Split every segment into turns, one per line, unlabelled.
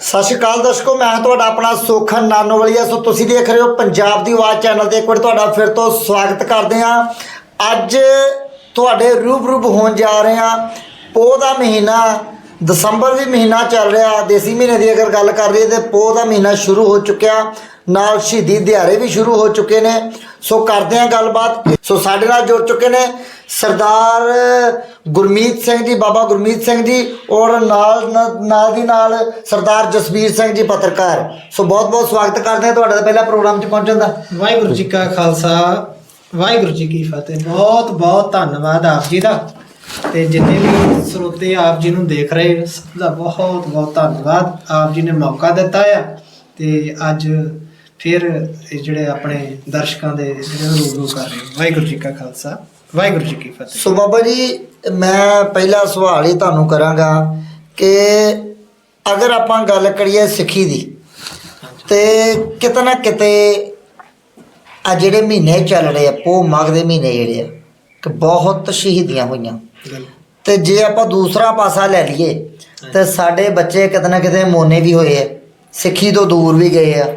ਸਤਿ ਸ਼੍ਰੀ ਅਕਾਲ ਦਰਸ਼ਕੋ, ਮੈਂ ਤੁਹਾਡਾ ਆਪਣਾ ਸੋਖਨ ਨਾਨੋਵਾਲੀਆ। ਸੋ ਤੁਸੀਂ ਦੇਖ ਰਹੇ ਹੋ ਪੰਜਾਬ ਦੀ ਆਵਾਜ਼ ਚੈਨਲ ਤੇ ਇੱਕ ਵਾਰ ਤੁਹਾਡਾ ਫਿਰ ਤੋਂ ਸਵਾਗਤ ਕਰਦੇ ਹਾਂ। ਅੱਜ ਤੁਹਾਡੇ ਰੂਬਰੂ ਹੋਣ ਜਾ ਰਹੇ ਹਾਂ। ਪੋਹ ਦਾ ਮਹੀਨਾ, ਦਸੰਬਰ ਵੀ ਮਹੀਨਾ ਚੱਲ ਰਿਹਾ। ਦੇਸੀ ਮਹੀਨੇ ਦੀ ਅਗਰ ਗੱਲ ਕਰ ਲਈਏ ਤੇ ਪੋਹ ਦਾ ਮਹੀਨਾ ਸ਼ੁਰੂ ਹੋ ਚੁੱਕਿਆ। ਨਾਲ ਸ਼ਹੀਦੀ ਦਿਹਾੜੇ ਵੀ ਸ਼ੁਰੂ ਹੋ ਚੁੱਕੇ ਨੇ। ਸੋ ਕਰਦੇ ਹਾਂ ਗੱਲਬਾਤ। ਸੋ ਸਾਡੇ ਨਾਲ ਜੁੜ ਚੁੱਕੇ ਨੇ ਸਰਦਾਰ ਗੁਰਮੀਤ ਸਿੰਘ ਜੀ, ਬਾਬਾ ਗੁਰਮੀਤ ਸਿੰਘ ਜੀ ਔਰ ਨਾਲ ਨਾਲ- ਦੀ ਨਾਲ ਸਰਦਾਰ ਜਸਵੀਰ ਸਿੰਘ ਜੀ ਪੱਤਰਕਾਰ। ਸੋ ਬਹੁਤ ਬਹੁਤ ਸਵਾਗਤ ਕਰਦੇ ਹਾਂ ਤੁਹਾਡਾ ਪਹਿਲਾ ਪ੍ਰੋਗਰਾਮ 'ਚ ਪਹੁੰਚਣ ਦਾ।
ਵਾਹਿਗੁਰੂ ਜੀ ਕਾ ਖਾਲਸਾ, ਵਾਹਿਗੁਰੂ ਜੀ ਕੀ ਫਤਿਹ। ਬਹੁਤ ਬਹੁਤ ਧੰਨਵਾਦ ਆਪ ਜੀ ਦਾ। ਤੇ ਜਿੰਨੇ ਵੀ ਸਰੋਤੇ ਆਪ ਜੀ ਨੂੰ ਦੇਖ ਰਹੇ, ਸਭ ਦਾ ਬਹੁਤ ਬਹੁਤ ਧੰਨਵਾਦ। ਆਪ ਜੀ ਨੇ ਮੌਕਾ ਦਿੱਤਾ ਆ। ਤੇ ਅੱਜ ਫਿਰ ਇਹ ਜਿਹੜੇ ਆਪਣੇ ਦਰਸ਼ਕਾਂ ਦੇ ਜਿਹੜੇ ਰੂਬਰੂ ਕਰ ਰਹੇ ਹੋ। ਵਾਹਿਗੁਰੂ ਜੀ ਕਾ ਖਾਲਸਾ ਵਾਹਿਗੁਰੂ ਜੀ ਕੀ ਫਤਿਹ।
ਸੋ ਬਾਬਾ ਜੀ ਮੈਂ ਪਹਿਲਾ ਸਵਾਲ ਹੀ ਤੁਹਾਨੂੰ ਕਰਾਂਗਾ ਕਿ ਅਗਰ ਆਪਾਂ ਗੱਲ ਕਰੀਏ ਸਿੱਖੀ ਦੀ ਤੇ ਕਿਤੇ ਨਾ ਕਿਤੇ ਆ ਜਿਹੜੇ ਮਹੀਨੇ ਚੱਲ ਰਹੇ ਆ ਪੋ ਮਗ ਦੇ ਮਹੀਨੇ ਜਿਹੜੇ ਆ ਕਿ ਬਹੁਤ ਸ਼ਹੀਦੀਆਂ ਹੋਈਆਂ। ਤੇ ਜੇ ਆਪਾਂ ਦੂਸਰਾ ਪਾਸਾ ਲੈ ਲਈਏ ਤੇ ਸਾਡੇ ਬੱਚੇ ਕਿਤੇ ਨਾ ਕਿਤੇ ਮੋਨੇ ਵੀ ਹੋਏ ਆ ਸਿੱਖੀ ਤੋਂ ਦੂਰ ਵੀ ਗਏ ਆ।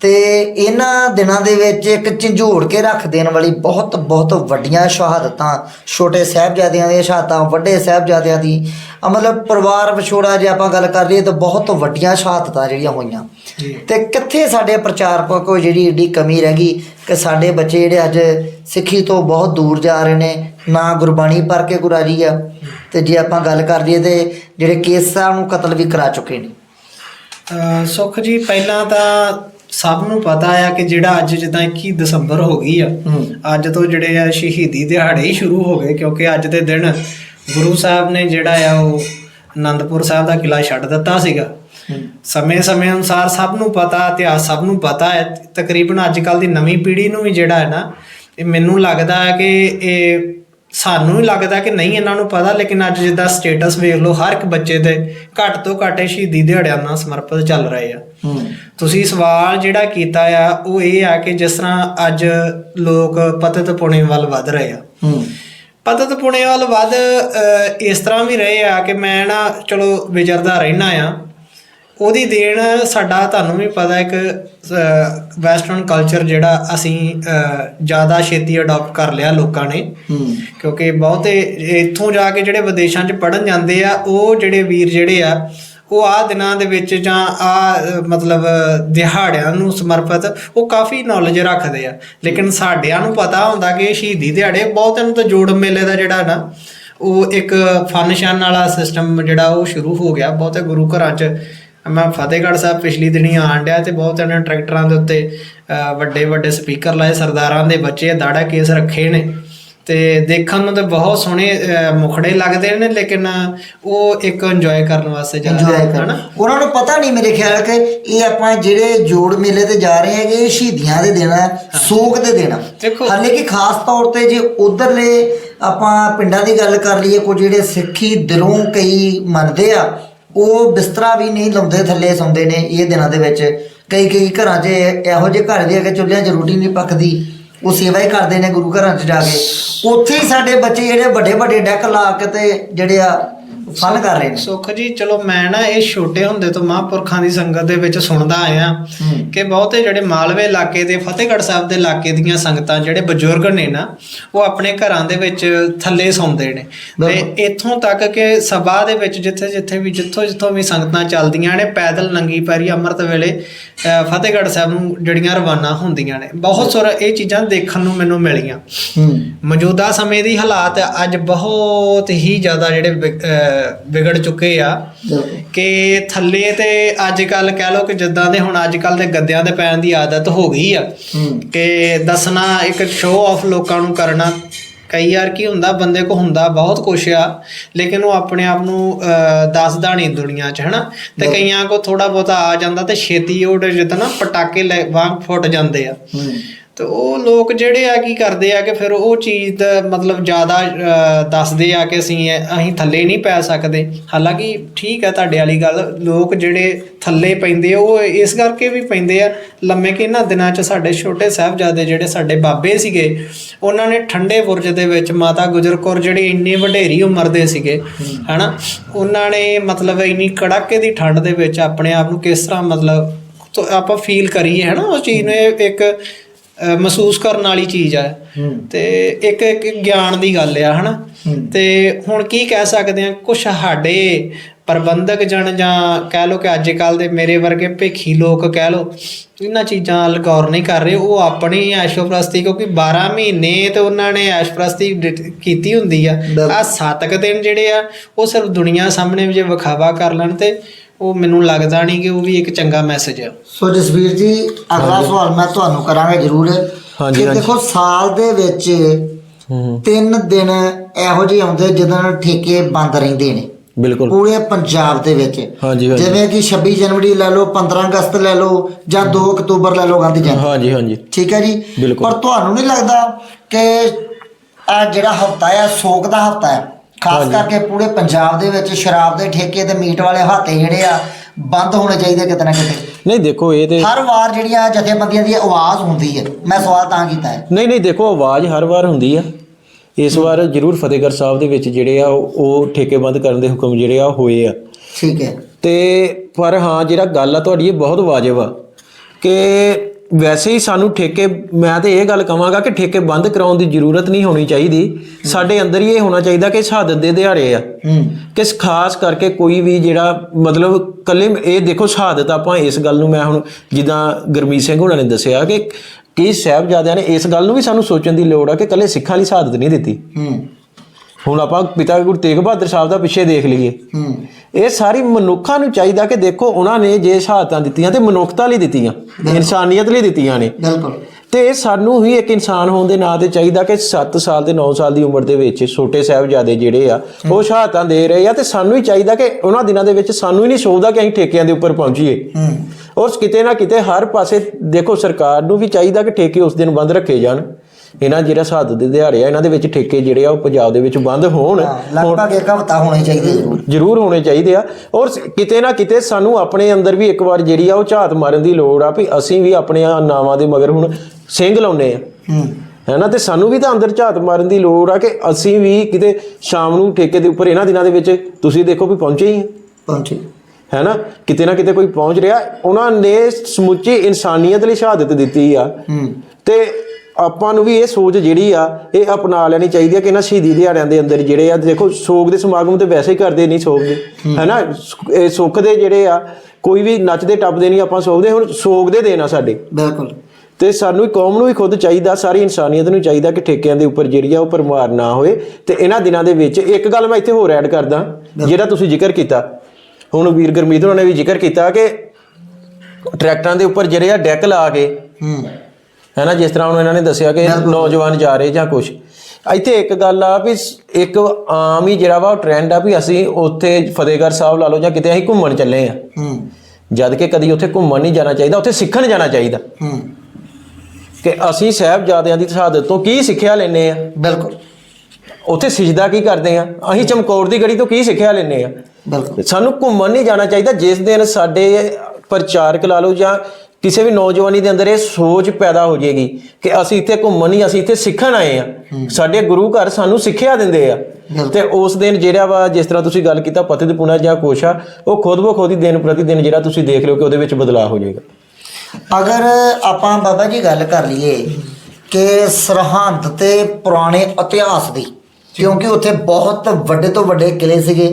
ਤੇ ਇਹਨਾਂ ਦਿਨਾਂ ਦੇ ਵਿੱਚ ਇੱਕ ਝੰਜੋੜ ਕੇ ਰੱਖ ਦੇਣ ਵਾਲੀ ਬਹੁਤ ਬਹੁਤ ਵੱਡੀਆਂ ਸ਼ਹਾਦਤਾਂ ਛੋਟੇ ਸਾਹਿਬਜ਼ਾਦਿਆਂ ਦੀਆਂ ਸ਼ਹਾਦਤਾਂ ਵੱਡੇ ਸਾਹਿਬਜ਼ਾਦਿਆਂ ਦੀ ਮਤਲਬ ਪਰਿਵਾਰ ਵਿਛੋੜਾ ਜੇ ਆਪਾਂ ਗੱਲ ਕਰ ਲਈਏ ਤਾਂ ਬਹੁਤ ਵੱਡੀਆਂ ਸ਼ਹਾਦਤਾਂ ਜਿਹੜੀਆਂ ਹੋਈਆਂ। ਤੇ ਕਿੱਥੇ ਸਾਡੇ ਪ੍ਰਚਾਰਕਾਂ ਕੋਲ ਜਿਹੜੀ ਏਡੀ ਕਮੀ ਰਹਿ ਗਈ ਕਿ ਸਾਡੇ ਬੱਚੇ ਜਿਹੜੇ ਅੱਜ ਸਿੱਖੀ ਤੋਂ ਬਹੁਤ ਦੂਰ ਜਾ ਰਹੇ ਨੇ ਨਾ ਗੁਰਬਾਣੀ ਪੜ੍ਹ ਕੇ ਗੁਰਾਰੀ ਆ। ਤੇ ਜੇ ਆਪਾਂ ਗੱਲ ਕਰ ਲਈਏ ਤੇ ਜਿਹੜੇ ਕੇਸਾਂ ਨੂੰ ਕਤਲ ਵੀ ਕਰਾ ਚੁੱਕੇ ਨੇ।
ਸੁਖ ਜੀ ਪਹਿਲਾਂ ਤਾਂ ਸਭ ਨੂੰ ਪਤਾ ਆ ਕਿ ਜਿਹੜਾ ਅੱਜ ਜਿੱਦਾਂ 21 ਦਸੰਬਰ ਹੋ ਗਈ ਆ ਅੱਜ ਤੋਂ ਜਿਹੜੇ ਆ ਸ਼ਹੀਦੀ ਦਿਹਾੜੇ ਹੀ ਸ਼ੁਰੂ ਹੋ ਗਏ ਕਿਉਂਕਿ ਅੱਜ ਦੇ ਦਿਨ ਗੁਰੂ ਸਾਹਿਬ ਨੇ ਜਿਹੜਾ ਆ ਉਹ ਆਨੰਦਪੁਰ ਸਾਹਿਬ ਦਾ ਕਿਲਾ ਛੱਡ ਦਿੱਤਾ ਸੀਗਾ। ਸਮੇਂ-ਸਮੇਂ ਅਨੁਸਾਰ ਸਭ ਨੂੰ ਪਤਾ ਇਤਿਹਾਸ ਸਭ ਨੂੰ ਪਤਾ ਹੈ। ਤਕਰੀਬਨ ਅੱਜ ਕੱਲ ਦੀ ਨਵੀਂ ਪੀੜ੍ਹੀ ਨੂੰ ਵੀ ਜਿਹੜਾ ਹੈ ਨਾ ਇਹ ਮੈਨੂੰ ਲੱਗਦਾ ਹੈ ਕਿ ਇਹ ਸਾਨੂੰ ਹੀ ਲੱਗਦਾ ਕਿ ਨਹੀਂ ਇਹਨਾਂ ਨੂੰ ਪਤਾ ਲੇਕਿਨ ਅੱਜ ਜਿੱਦਾਂ ਸਟੇਟਸ ਵੇਖ ਲਓ ਹਰ ਇੱਕ ਬੱਚੇ ਦੇ ਘੱਟ ਤੋਂ ਘੱਟ ਸ਼ਹੀਦੀ ਦਿਹਾੜਿਆਂ ਨਾਲ ਸਮਰਪਿਤ ਚੱਲ ਰਹੇ ਆ। ਤੁਸੀਂ ਸਵਾਲ ਜਿਹੜਾ ਕੀਤਾ ਆ ਉਹ ਇਹ ਆ ਕਿ ਜਿਸ ਤਰ੍ਹਾਂ ਅੱਜ ਲੋਕ ਪਤਿਤ ਪੁਣੇ ਵੱਲ ਵੱਧ ਰਹੇ ਆ।
ਹੂੰ।
ਪਤਿਤ ਪੁਣੇ ਵੱਲ ਵੱਧ ਇਸ ਤਰ੍ਹਾਂ ਵੀ ਰਹੇ ਆ ਕਿ ਮੈਂ ਨਾ ਚਲੋ ਵਿਚਰਦਾ ਰਹਿਣਾ ਆ। ਉਹਦੀ ਦੇਣ ਸਾਡਾ ਤੁਹਾਨੂੰ ਵੀ ਪਤਾ ਇੱਕ ਵੈਸਟਰਨ ਕਲਚਰ ਜਿਹੜਾ ਅਸੀਂ ਜ਼ਿਆਦਾ ਛੇਤੀ ਅਡਾਪਟ ਕਰ ਲਿਆ ਲੋਕਾਂ ਨੇ। ਕਿਉਂਕਿ ਬਹੁਤੇ ਇੱਥੋਂ ਜਾ ਕੇ ਜਿਹੜੇ ਵਿਦੇਸ਼ਾਂ 'ਚ ਪੜਨ ਜਾਂਦੇ ਆ ਉਹ ਜਿਹੜੇ ਵੀਰ ਜਿਹੜੇ ਆ ਉਹ ਆ ਦਿਨਾਂ ਦੇ ਵਿੱਚ ਜਾਂ ਆ ਮਤਲਬ ਦਿਹਾੜਿਆਂ ਨੂੰ ਸਮਰਪਿਤ ਉਹ ਕਾਫੀ ਨੌਲੇਜ ਰੱਖਦੇ ਆ। ਲੇਕਿਨ ਸਾਡਿਆਂ ਨੂੰ ਪਤਾ ਹੁੰਦਾ ਕਿ ਸ਼ਹੀਦੀ ਦਿਹਾੜੇ ਬਹੁਤਿਆਂ ਨੂੰ ਤਾਂ ਜੋੜ ਮੇਲੇ ਦਾ ਜਿਹੜਾ ਨਾ ਉਹ ਇੱਕ ਫਨਸ਼ਨ ਵਾਲਾ ਸਿਸਟਮ ਜਿਹੜਾ ਉਹ ਸ਼ੁਰੂ ਹੋ ਗਿਆ ਬਹੁਤੇ ਗੁਰੂ ਘਰਾਂ 'ਚ। ਮੈਂ ਫਤਿਹਗੜ੍ਹ ਸਾਹਿਬ ਪਿਛਲੀ ਦਿਨੀ ਆਣ ਡਿਆ ਤੇ ਬਹੁਤਿਆਂ ਨੇ ਟਰੈਕਟਰਾਂ ਦੇ ਉੱਤੇ ਵੱਡੇ ਵੱਡੇ ਸਪੀਕਰ ਲਾਏ ਸਰਦਾਰਾਂ ਦੇ ਬੱਚੇ ਦਾੜਾ ਕੇਸ ਰੱਖੇ ਨੇ। ਤੇ ਦੇਖਣ ਨੂੰ ਤਾਂ ਬਹੁਤ ਸੋਹਣੇ ਮੁਖੜੇ ਲੱਗਦੇ ਨੇ ਲੇਕਿਨ ਉਹ ਇੱਕ ਇੰਜੋਏ ਕਰਨ ਵਾਸਤੇ ਜਾਂਦਾ
ਕਰ
ਹਨਾ
ਉਹਨਾਂ ਨੂੰ ਪਤਾ ਨਹੀਂ ਮੇਰੇ ਖਿਆਲ ਕਿ ਇਹ ਆਪਾਂ ਜਿਹੜੇ ਜੋੜ ਮੇਲੇ ਤੇ ਜਾ ਰਹੇ ਹੈਗੇ ਇਹ ਸ਼ਹੀਦੀਆਂ ਦੇ ਆ ਸੋਗ ਦੇ
ਦੇਖੋ-
ਹਾਲੇ ਕਿ ਖਾਸ ਤੌਰ ਤੇ ਜੇ ਉਧਰਲੇ ਆਪਾਂ ਪਿੰਡਾਂ ਦੀ ਗੱਲ ਕਰ ਲਈਏ ਕੋਈ ਜਿਹੜੇ ਸਿੱਖੀ ਦਿਲੋਂ ਕਈ ਮੰਨਦੇ ਆ ਉਹ ਬਿਸਤਰਾ ਵੀ ਨਹੀਂ ਲਾਉਂਦੇ ਥੱਲੇ ਸੌਂਦੇ ਨੇ ਇਹ ਦਿਨਾਂ ਦੇ ਵਿੱਚ। ਕਈ ਕਈ ਘਰਾਂ 'ਚ ਇਹੋ ਜਿਹੇ ਘਰ ਵੀ ਹੈਗੇ ਚੁੱਲ੍ਹਿਆਂ 'ਚ ਰੋਟੀ ਨਹੀਂ ਪੱਕਦੀ। ਉਹ ਸੇਵਾ ਹੀ ਕਰਦੇ ਨੇ ਗੁਰੂ ਘਰਾਂ 'ਚ ਜਾ ਕੇ। ਉੱਥੇ ਹੀ ਸਾਡੇ ਬੱਚੇ ਜਿਹੜੇ ਵੱਡੇ ਵੱਡੇ ਡੈਕ ਲਾ ਕੇ ਤੇ ਜਿਹੜੇ ਆ ਫਨ ਕਰ ਰਹੇ ਨੇ।
ਸੁਖ ਜੀ ਚਲੋ ਮੈਂ ਨਾ ਇਹ ਛੋਟੇ ਹੁੰਦੇ ਤੋਂ ਮਹਾਂਪੁਰਖਾਂ ਦੀ ਸੰਗਤ ਦੇ ਵਿੱਚ ਸੁਣਦਾ ਆਇਆ। ਕਿ ਬਹੁਤੇ ਜਿਹੜੇ ਮਾਲਵੇ ਇਲਾਕੇ ਦੇ ਫਤਿਹਗੜ੍ਹ ਸਾਹਿਬ ਦੇ ਇਲਾਕੇ ਦੀਆਂ ਸੰਗਤਾਂ ਜਿਹੜੇ ਬਜ਼ੁਰਗ ਨੇ ਨਾ ਉਹ ਆਪਣੇ ਘਰਾਂ ਦੇ ਵਿੱਚ ਥੱਲੇ ਸੌਂਦੇ ਨੇ। ਤੇ। ਇੱਥੋਂ ਤੱਕ ਕਿ ਸਭਾ ਦੇ ਵਿੱਚ ਜਿੱਥੇ ਜਿੱਥੇ ਵੀ ਜਿੱਥੋਂ ਜਿੱਥੋਂ ਵੀ ਸੰਗਤਾਂ ਚੱਲਦੀਆਂ ਨੇ ਪੈਦਲ ਨੰਗੀ ਪੈਰੀ ਅੰਮ੍ਰਿਤ ਵੇਲੇ ਫਤਿਹਗੜ੍ਹ ਸਾਹਿਬ ਨੂੰ ਜਿਹੜੀਆਂ ਰਵਾਨਾ ਹੁੰਦੀਆਂ ਨੇ। ਬਹੁਤ ਸਾਰਾ ਇਹ ਚੀਜ਼ਾਂ ਦੇਖਣ ਨੂੰ ਮੈਨੂੰ ਮਿਲੀਆਂ। ਮੌਜੂਦਾ ਸਮੇਂ ਦੀ ਹਾਲਾਤ ਅੱਜ ਬਹੁਤ ਹੀ ਜ਼ਿਆਦਾ ਜਿਹੜੇ ਵਿਗੜ ਚੁੱਕੇ ਆ ਕਿ ਥੱਲੇ ਤੇ ਅੱਜ ਕੱਲ ਕਹਿ ਲਓ ਕਿ ਜਿੱਦਾਂ ਦੇ ਹੁਣ ਅੱਜ ਕੱਲ ਦੇ ਗੱਦਿਆਂ ਤੇ ਪੈਣ ਦੀ ਆਦਤ ਹੋ ਗਈ ਆ। ਕਿ ਦੱਸਣਾ ਇੱਕ ਸ਼ੋਅ ਆਫ ਲੋਕਾਂ ਨੂੰ ਕਰਨਾ ਕਈ ਵਾਰ ਕੀ ਹੁੰਦਾ ਬੰਦੇ ਕੋ ਹੁੰਦਾ ਬਹੁਤ ਕੁਛ ਆ ਲੇਕਿਨ ਉਹ ਆਪਣੇ ਆਪ ਨੂੰ ਦੱਸਦਾ ਨਹੀਂ ਦੁਨੀਆ 'ਚ ਹਨਾ? ਤੇ। ਕਈਆਂ ਕੋ ਥੋੜਾ ਬਹੁਤਾ ਆ ਜਾਂਦਾ ਤੇ ਛੇਤੀ ਉਹ ਜਿੱਦਾਂ ਨਾ ਪਟਾਕੇ ਲੈ ਵਾਂਗ ਫੁੱਟ ਜਾਂਦੇ ਆ। ਤੇ ਉਹ ਲੋਕ ਜਿਹੜੇ ਆ ਕੀ ਕਰਦੇ ਆ ਕਿ ਫਿਰ ਉਹ ਚੀਜ਼ ਦਾ ਮਤਲਬ ਜ਼ਿਆਦਾ ਦੱਸਦੇ ਆ ਕਿ ਅਸੀਂ ਅਸੀਂ ਥੱਲੇ ਨਹੀਂ ਪੈ ਸਕਦੇ। ਹਾਲਾਂਕਿ ਠੀਕ ਹੈ ਤੁਹਾਡੇ ਵਾਲੀ ਗੱਲ, ਲੋਕ ਜਿਹੜੇ ਥੱਲੇ ਪੈਂਦੇ ਆ, ਉਹ ਇਸ ਕਰਕੇ ਵੀ ਪੈਂਦੇ ਆ। ਲੰਮੇ ਕਿ ਇਹਨਾਂ ਦਿਨਾਂ 'ਚ ਸਾਡੇ ਛੋਟੇ ਸਾਹਿਬਜ਼ਾਦੇ ਜਿਹੜੇ ਸਾਡੇ ਬਾਬੇ ਸੀਗੇ, ਉਹਨਾਂ ਨੇ ਠੰਡੇ ਬੁਰਜ ਦੇ ਵਿੱਚ ਮਾਤਾ ਗੁਜਰ ਕੌਰ ਜਿਹੜੇ ਇੰਨੇ ਵਡੇਰੀ ਉਮਰ ਦੇ ਸੀਗੇ, ਹਨਾ? ਉਹਨਾਂ ਨੇ ਮਤਲਬ ਇੰਨੀ ਕੜਾਕੇ ਦੀ ਠੰਡ ਦੇ ਵਿੱਚ ਆਪਣੇ ਆਪ ਨੂੰ ਕਿਸ ਤਰ੍ਹਾਂ ਮਤਲਬ ਆਪਾਂ ਫੀਲ ਕਰੀਏ, ਹਨਾ? ਉਸ ਚੀਜ਼ ਨੂੰ ਇਹ ਇੱਕ ਮਹਿਸੂਸ ਕਰਨ ਵਾਲੀ ਚੀਜ਼ ਆ। ਤੇ ਇੱਕ ਇੱਕ ਗਿਆਨ ਦੀ ਗੱਲ ਆ ਹਨਾ। ਤੇ ਹੁਣ ਕੀ ਕਹਿ ਸਕਦੇ ਆ ਕੁਝ ਸਾਡੇ ਪ੍ਰਬੰਧਕ ਜਨ ਜਾਂ ਕਹਿ ਲੋ ਕਿ ਅੱਜ ਕੱਲ ਦੇ ਮੇਰੇ ਵਰਗੇ ਭੇਖੀ ਲੋਕ ਕਹਿ ਲੋ ਇਹਨਾਂ ਚੀਜ਼ਾਂ ਵੱਲ ਗੌਰ ਨਹੀਂ ਕਰ ਰਹੇ। ਉਹ ਆਪਣੀ ਐਸ਼ੋਪ੍ਰਸਤੀ ਕਿਉਂਕਿ 12 ਮਹੀਨੇ ਤੇ ਉਹਨਾਂ ਨੇ ਐਸ਼ਪ੍ਰਸਤੀ ਕੀਤੀ ਹੁੰਦੀ ਆ। ਆ ਸੱਤ ਕੁ ਦਿਨ ਜਿਹੜੇ ਆ ਉਹ ਸਿਰਫ ਦੁਨੀਆ ਸਾਹਮਣੇ ਜੇ ਵਿਖਾਵਾ ਕਰ ਲੈਣ ਤੇ ਉਹ ਮੈਨੂੰ ਲੱਗਦਾ ਨਹੀਂ ਕਿ ਉਹ ਵੀ ਇੱਕ ਚੰਗਾ ਮੈਸੇਜ ਆ।
ਸੋ ਜਸਵੀਰ ਜੀ ਅਗਲਾ ਸਵਾਲ ਮੈਂ ਤੁਹਾਨੂੰ ਕਰਾਂਗਾ ਜ਼ਰੂਰ।
ਹਾਂਜੀ।
ਦੇਖੋ ਸਾਲ ਦੇ ਵਿੱਚ
ਹੂੰ
ਤਿੰਨ ਦਿਨ ਇਹੋ ਜਿਹੇ ਆਉਂਦੇ ਜਦੋਂ ਠੇਕੇ ਬੰਦ ਰਹਿੰਦੇ ਨੇ।
ਬਿਲਕੁਲ।
ਪੂਰੇ ਪੰਜਾਬ ਦੇ ਵਿੱਚ। ਜਿਵੇਂ ਕਿ 26 ਜਨਵਰੀ ਲੈ ਲਓ 15 ਅਗਸਤ ਲੈ ਲਓ ਜਾਂ 2 ਅਕਤੂਬਰ ਲੈ ਲਓ ਗਾਂਧੀ ਜਯੰਤੀ।
ਹਾਂਜੀ ਹਾਂਜੀ।
ਠੀਕ ਹੈ ਜੀ?
ਬਿਲਕੁਲ।
ਪਰ ਤੁਹਾਨੂੰ ਨਹੀਂ ਲੱਗਦਾ ਕਿ ਆ ਜਿਹੜਾ ਹਫਤਾ ਹੈ ਸੋਗ ਦਾ ਹਫਤਾ ਹੈ ਖਾਸ। ਕਰਕੇ ਪੂਰੇ ਪੰਜਾਬ ਦੇ ਵਿੱਚ ਸ਼ਰਾਬ ਦੇ ਠੇਕੇ ਤੇ ਮੀਟ ਵਾਲੇ ਹਾਤੇ ਜਿਹੜੇ ਆ ਬੰਦ ਹੋਣੇ ਚਾਹੀਦੇ ਕਿਤੇ ਨਾ ਕਿਤੇ।
ਨਹੀਂ ਦੇਖੋ ਇਹ ਤੇ
ਹਰ ਵਾਰ ਜਿਹੜੀਆਂ ਜਥੇਬੰਦੀਆਂ ਦੀ ਆਵਾਜ਼ ਹੁੰਦੀ ਹੈ ਮੈਂ ਸਵਾਲ ਤਾਂ ਕੀਤਾ ਹੈ।
ਨਹੀਂ ਨਹੀਂ ਦੇਖੋ ਆਵਾਜ਼ ਹਰ ਵਾਰ ਹੁੰਦੀ ਆ। ਇਸ ਵਾਰ ਜ਼ਰੂਰ ਫਤਿਹਗੜ੍ਹ ਸਾਹਿਬ ਦੇ ਵਿੱਚ ਜਿਹੜੇ ਆ ਉਹ ਠੇਕੇ ਬੰਦ ਕਰਨ ਦੇ ਹੁਕਮ ਜਿਹੜੇ ਆ ਹੋਏ ਆ।
ਠੀਕ ਹੈ।
ਤੇ ਪਰ ਹਾਂ ਜਿਹੜਾ ਗੱਲ ਆ ਤੁਹਾਡੀ ਇਹ ਬਹੁਤ ਵਾਜਬ ਆ ਕਿ ਵੈਸੇ ਹੀ ਸਾਨੂੰ ਠੇਕੇ ਮੈਂ ਤੇ ਇਹ ਗੱਲ ਕਵਾਂਗਾ ਕਿ ਠੇਕੇ ਬੰਦ ਕਰਾਉਣ ਦੀ ਜ਼ਰੂਰਤ ਨਹੀਂ ਹੋਣੀ ਚਾਹੀਦੀ। ਸਾਡੇ ਅੰਦਰ ਹੀ ਇਹ ਹੋਣਾ ਚਾਹੀਦਾ ਕਿ ਸ਼ਹਾਦਤ ਦੇ ਦਿਹਾੜੇ ਆ। ਕਿ ਖਾਸ ਕਰਕੇ ਕੋਈ ਵੀ ਜਿਹੜਾ ਮਤਲਬ ਕੱਲੇ ਇਹ ਦੇਖੋ ਸ਼ਹਾਦਤ ਆਪਾਂ ਇਸ ਗੱਲ ਨੂੰ ਮੈਂ ਹੁਣ ਜਿੱਦਾਂ ਗੁਰਮੀਤ ਸਿੰਘ ਹੋਣਾ ਨੇ ਦੱਸਿਆ ਕਿ ਕਈ ਸਾਹਿਬਜ਼ਾਦਿਆਂ ਨੇ ਇਸ ਗੱਲ ਨੂੰ ਵੀ ਸਾਨੂੰ ਸੋਚਣ ਦੀ ਲੋੜ ਆ ਕਿ ਕੱਲੇ ਸਿੱਖਾਂ ਲਈ ਸ਼ਹਾਦਤ ਨਹੀਂ ਦਿੱਤੀ।
ਹੂੰ।
ਹੁਣ ਆਪਾਂ ਪਿਤਾ ਗੁਰੂ ਤੇਗ ਬਹਾਦਰ ਸਾਹਿਬ ਦਾ ਪਿੱਛੇ ਦੇਖ ਲਈਏ।
ਹੂੰ।
ਇਹ ਸਾਰੀ ਮਨੁੱਖਾਂ ਨੂੰ ਚਾਹੀਦਾ ਕਿ ਦੇਖੋ ਉਹਨਾਂ ਨੇ ਜੇ ਸ਼ਹਾਦਤਾਂ ਦਿੱਤੀਆਂ ਤੇ ਮਨੁੱਖਤਾ ਲਈ ਦਿੱਤੀਆਂ ਇਨਸਾਨੀਅਤ ਲਈ ਦਿੱਤੀਆਂ ਨੇ।
ਬਿਲਕੁਲ।
ਤੇ ਸਾਨੂੰ ਹੀ ਇੱਕ ਇਨਸਾਨ ਹੋਣ ਦੇ ਨਾਂ ਤੇ ਚਾਹੀਦਾ ਕਿ 7 ਸਾਲ ਤੇ 9 ਸਾਲ ਦੀ ਉਮਰ ਦੇ ਵਿੱਚ ਛੋਟੇ ਸਾਹਿਬਜ਼ਾਦੇ ਜਿਹੜੇ ਆ ਉਹ ਸ਼ਹਾਦਤਾਂ ਦੇ ਰਹੇ ਆ ਤੇ ਸਾਨੂੰ ਹੀ ਚਾਹੀਦਾ ਕਿ ਉਹਨਾਂ ਦਿਨਾਂ ਦੇ ਵਿੱਚ ਸਾਨੂੰ ਹੀ ਨਹੀਂ ਸੋਚਦਾ ਕਿ ਅਸੀਂ ਠੇਕਿਆਂ ਦੇ ਉੱਪਰ ਪਹੁੰਚੀਏ।
ਹੂੰ।
ਉਸ ਕਿਤੇ ਨਾ ਕਿਤੇ ਹਰ ਪਾਸੇ ਦੇਖੋ ਸਰਕਾਰ ਨੂੰ ਵੀ ਚਾਹੀਦਾ ਕਿ ਠੇਕੇ ਉਸ ਦਿਨ ਬੰਦ ਰੱਖੇ ਜਾਣ। ਇਹਨਾਂ ਜਿਹੜਾ ਸ਼ਹਾਦਤ ਦੇ ਦਿਹਾੜੇ ਆ ਇਹਨਾਂ ਦੇ ਵਿੱਚ ਠੇਕੇ ਜਿਹੜੇ ਆ ਉਹ ਪੰਜਾਬ ਦੇ ਵਿੱਚ ਬੰਦ ਹੋਣ।
ਹਾਂ, ਲਗਭਗ ਇੱਕ ਹਫਤਾ ਹੋਣੇ ਚਾਹੀਦੇ ਜ਼ਰੂਰ
ਜ਼ਰੂਰ ਹੋਣੇ ਚਾਹੀਦੇ ਆ। ਔਰ ਕਿਤੇ ਨਾ ਕਿਤੇ ਸਾਨੂੰ ਆਪਣੇ ਅੰਦਰ ਵੀ ਇੱਕ ਵਾਰ ਜਿਹੜੀ ਆ ਉਹ ਝਾਤ ਮਾਰਨ ਦੀ ਲੋੜ ਆ ਵੀ ਅਸੀਂ ਵੀ ਆਪਣੇ ਨਾਵਾਂ ਦੇ ਮਗਰ ਹੁਣ ਸਿੰਘ ਲਾਉਨੇ ਆ।
ਹੂੰ।
ਹੈਨਾ ਤੇ ਸਾਨੂੰ ਵੀ ਤਾਂ ਅੰਦਰ ਝਾਤ ਮਾਰਨ ਦੀ ਲੋੜ ਆ ਕਿ ਅਸੀਂ ਵੀ ਕਿਤੇ ਸ਼ਾਮ ਨੂੰ ਠੇਕੇ ਦੇ ਉੱਪਰ ਇਹਨਾਂ ਦਿਨਾਂ ਦੇ ਵਿੱਚ ਤੁਸੀਂ ਦੇਖੋ ਵੀ ਪਹੁੰਚੇ ਹੀ ਆ।
ਪਹੁੰਚੇ।
ਹੈਨਾ ਕਿਤੇ ਨਾ ਕਿਤੇ ਕੋਈ ਪਹੁੰਚ ਰਿਹਾ। ਉਹਨਾਂ ਨੇ ਸਮੁੱਚੀ ਇਨਸਾਨੀਅਤ ਲਈ ਸ਼ਹਾਦਤ ਦਿੱਤੀ ਆ।
ਹੂੰ।
ਤੇ ਆਪਾਂ ਨੂੰ ਵੀ ਇਹ ਸੋਚ ਜਿਹੜੀ ਆ ਇਹ ਅਪਣਾ ਲੈਣੀ ਚਾਹੀਦੀ ਆ ਕਿ ਇਹਨਾਂ ਸ਼ਹੀਦੀ ਦਿਹਾੜਿਆਂ ਦੇ ਅੰਦਰ ਜਿਹੜੇ ਆ ਦੇਖੋ ਸੋਗ ਦੇ ਸਮਾਗਮ ਤੇ ਵੈਸੇ ਹੀ ਕਰਦੇ ਨਹੀਂ ਸੋਗ ਦੇ ਹੈਨਾ? ਇਹ ਸੁੱਖ ਦੇ ਜਿਹੜੇ ਆ ਕੋਈ ਵੀ ਨੱਚਦੇ ਟੱਪਦੇ ਨਹੀਂ ਆਪਾਂ ਸੋਗਦੇ ਹੁਣ ਸੋਗ ਦੇ ਦੇਣ ਸਾਡੇ।
ਬਿਲਕੁਲ।
ਤੇ ਸਾਨੂੰ ਕੌਮ ਨੂੰ ਵੀ ਖੁਦ ਚਾਹੀਦਾ ਸਾਰੀ ਇਨਸਾਨੀਅਤ ਨੂੰ ਚਾਹੀਦਾ ਕਿ ਠੇਕਿਆਂ ਦੇ ਉੱਪਰ ਜਿਹੜੀ ਆ ਉਹ ਪਰਮਾਰ ਨਾ ਹੋਏ ਤੇ ਇਹਨਾਂ ਦਿਨਾਂ ਦੇ ਵਿੱਚ ਇੱਕ ਗੱਲ ਮੈਂ ਇੱਥੇ ਹੋਰ ਐਡ ਕਰਦਾ ਜਿਹੜਾ ਤੁਸੀਂ ਜ਼ਿਕਰ ਕੀਤਾ। ਹੁਣ ਵੀਰ ਗੁਰਮੀਤ ਹੋਣਾ ਨੇ ਵੀ ਜ਼ਿਕਰ ਕੀਤਾ ਕਿ ਟਰੈਕਟਰਾਂ ਦੇ ਉੱਪਰ ਜਿਹੜੇ ਆ ਡੈਕ ਲਾ ਕੇ
ਹੂੰ।
ਹੈ ਨਾ ਜਿਸ ਤਰ੍ਹਾਂ ਹੁਣ ਇਹਨਾਂ ਨੇ ਦੱਸਿਆ ਕਿ ਨੌਜਵਾਨ ਜਾ ਰਹੇ ਜਾਂ ਕੁਝ ਇੱਥੇ ਇੱਕ ਗੱਲ ਆ ਵੀ ਇੱਕ ਆਮ ਹੀ ਜਿਹੜਾ ਵਾ ਟ੍ਰੈਂਡ ਆ ਵੀ ਅਸੀਂ ਉੱਥੇ ਫਤਿਹਗੜ੍ਹ ਸਾਹਿਬ ਲਾ ਲਓ ਜਾਂ ਕਿਤੇ ਅਸੀਂ ਘੁੰਮਣ ਚੱਲੇ ਆ।
ਹੂੰ।
ਜਦ ਕਿ ਕਦੀ ਉੱਥੇ ਘੁੰਮਣ ਨਹੀਂ ਜਾਣਾ ਚਾਹੀਦਾ ਉੱਥੇ ਸਿੱਖਣ ਜਾਣਾ ਚਾਹੀਦਾ।
ਹੂੰ।
ਕਿ ਅਸੀਂ ਸਾਹਿਬਜ਼ਾਦਿਆਂ ਦੀ ਸ਼ਹਾਦਤ ਤੋਂ ਕੀ ਸਿੱਖਿਆ ਲੈਨੇ ਆ?
ਬਿਲਕੁਲ।
ਉੱਥੇ ਸਿਜਦਾ ਕੀ ਕਰਦੇ ਆ? ਅਸੀਂ ਚਮਕੌਰ ਦੀ ਗੜੀ ਤੋਂ ਕੀ ਸਿੱਖਿਆ ਲੈਨੇ ਆ?
ਬਿਲਕੁਲ।
ਸਾਨੂੰ ਘੁੰਮਣ ਨਹੀਂ ਜਾਣਾ ਚਾਹੀਦਾ ਜਿਸ ਦਿਨ ਸਾਡੇ ਪ੍ਰਚਾਰਕ ਲਾ ਲਓ ਜਾਂ ਕਿਸੇ ਵੀ ਨੌਜਵਾਨੀ ਦੇ ਅੰਦਰ ਇਹ ਸੋਚ ਪੈਦਾ ਹੋ ਜਾਏਗੀ ਕਿ ਅਸੀਂ ਇੱਥੇ ਘੁੰਮਣ ਨਹੀਂ ਅਸੀਂ ਇੱਥੇ ਸਿੱਖਣ ਆਏ ਆ ਸਾਡੇ ਗੁਰੂ ਘਰ ਸਾਨੂੰ ਸਿੱਖਿਆ ਦਿੰਦੇ ਆ। ਤੇ ਉਸ ਦਿਨ ਜਿਹੜਾ ਵਾ ਜਿਸ ਤਰ੍ਹਾਂ ਤੁਸੀਂ ਗੱਲ ਕੀਤਾ ਪਤਿਤ ਪੁਣਾ ਜਾਂ ਕੋਸ਼ਾ ਉਹ ਖੁਦ ਬਖੁਦ ਹੀ ਦਿਨ ਪ੍ਰਤੀ ਦਿਨ ਜਿਹੜਾ ਤੁਸੀਂ ਦੇਖ ਰਹੇ ਹੋ ਕਿ ਉਹਦੇ ਵਿੱਚ ਬਦਲਾਅ ਹੋ ਜਾਏਗਾ।
ਅਗਰ ਆਪਾਂ ਬਾਬਾ ਜੀ ਗੱਲ ਕਰ ਲਈਏ ਕਿ ਸਰਹੰਦ ਤੇ ਪੁਰਾਣੇ ਇਤਿਹਾਸ ਦੀ ਕਿਉਂਕਿ ਉੱਥੇ ਬਹੁਤ ਵੱਡੇ ਤੋਂ ਵੱਡੇ ਕਿਲੇ ਸੀਗੇ।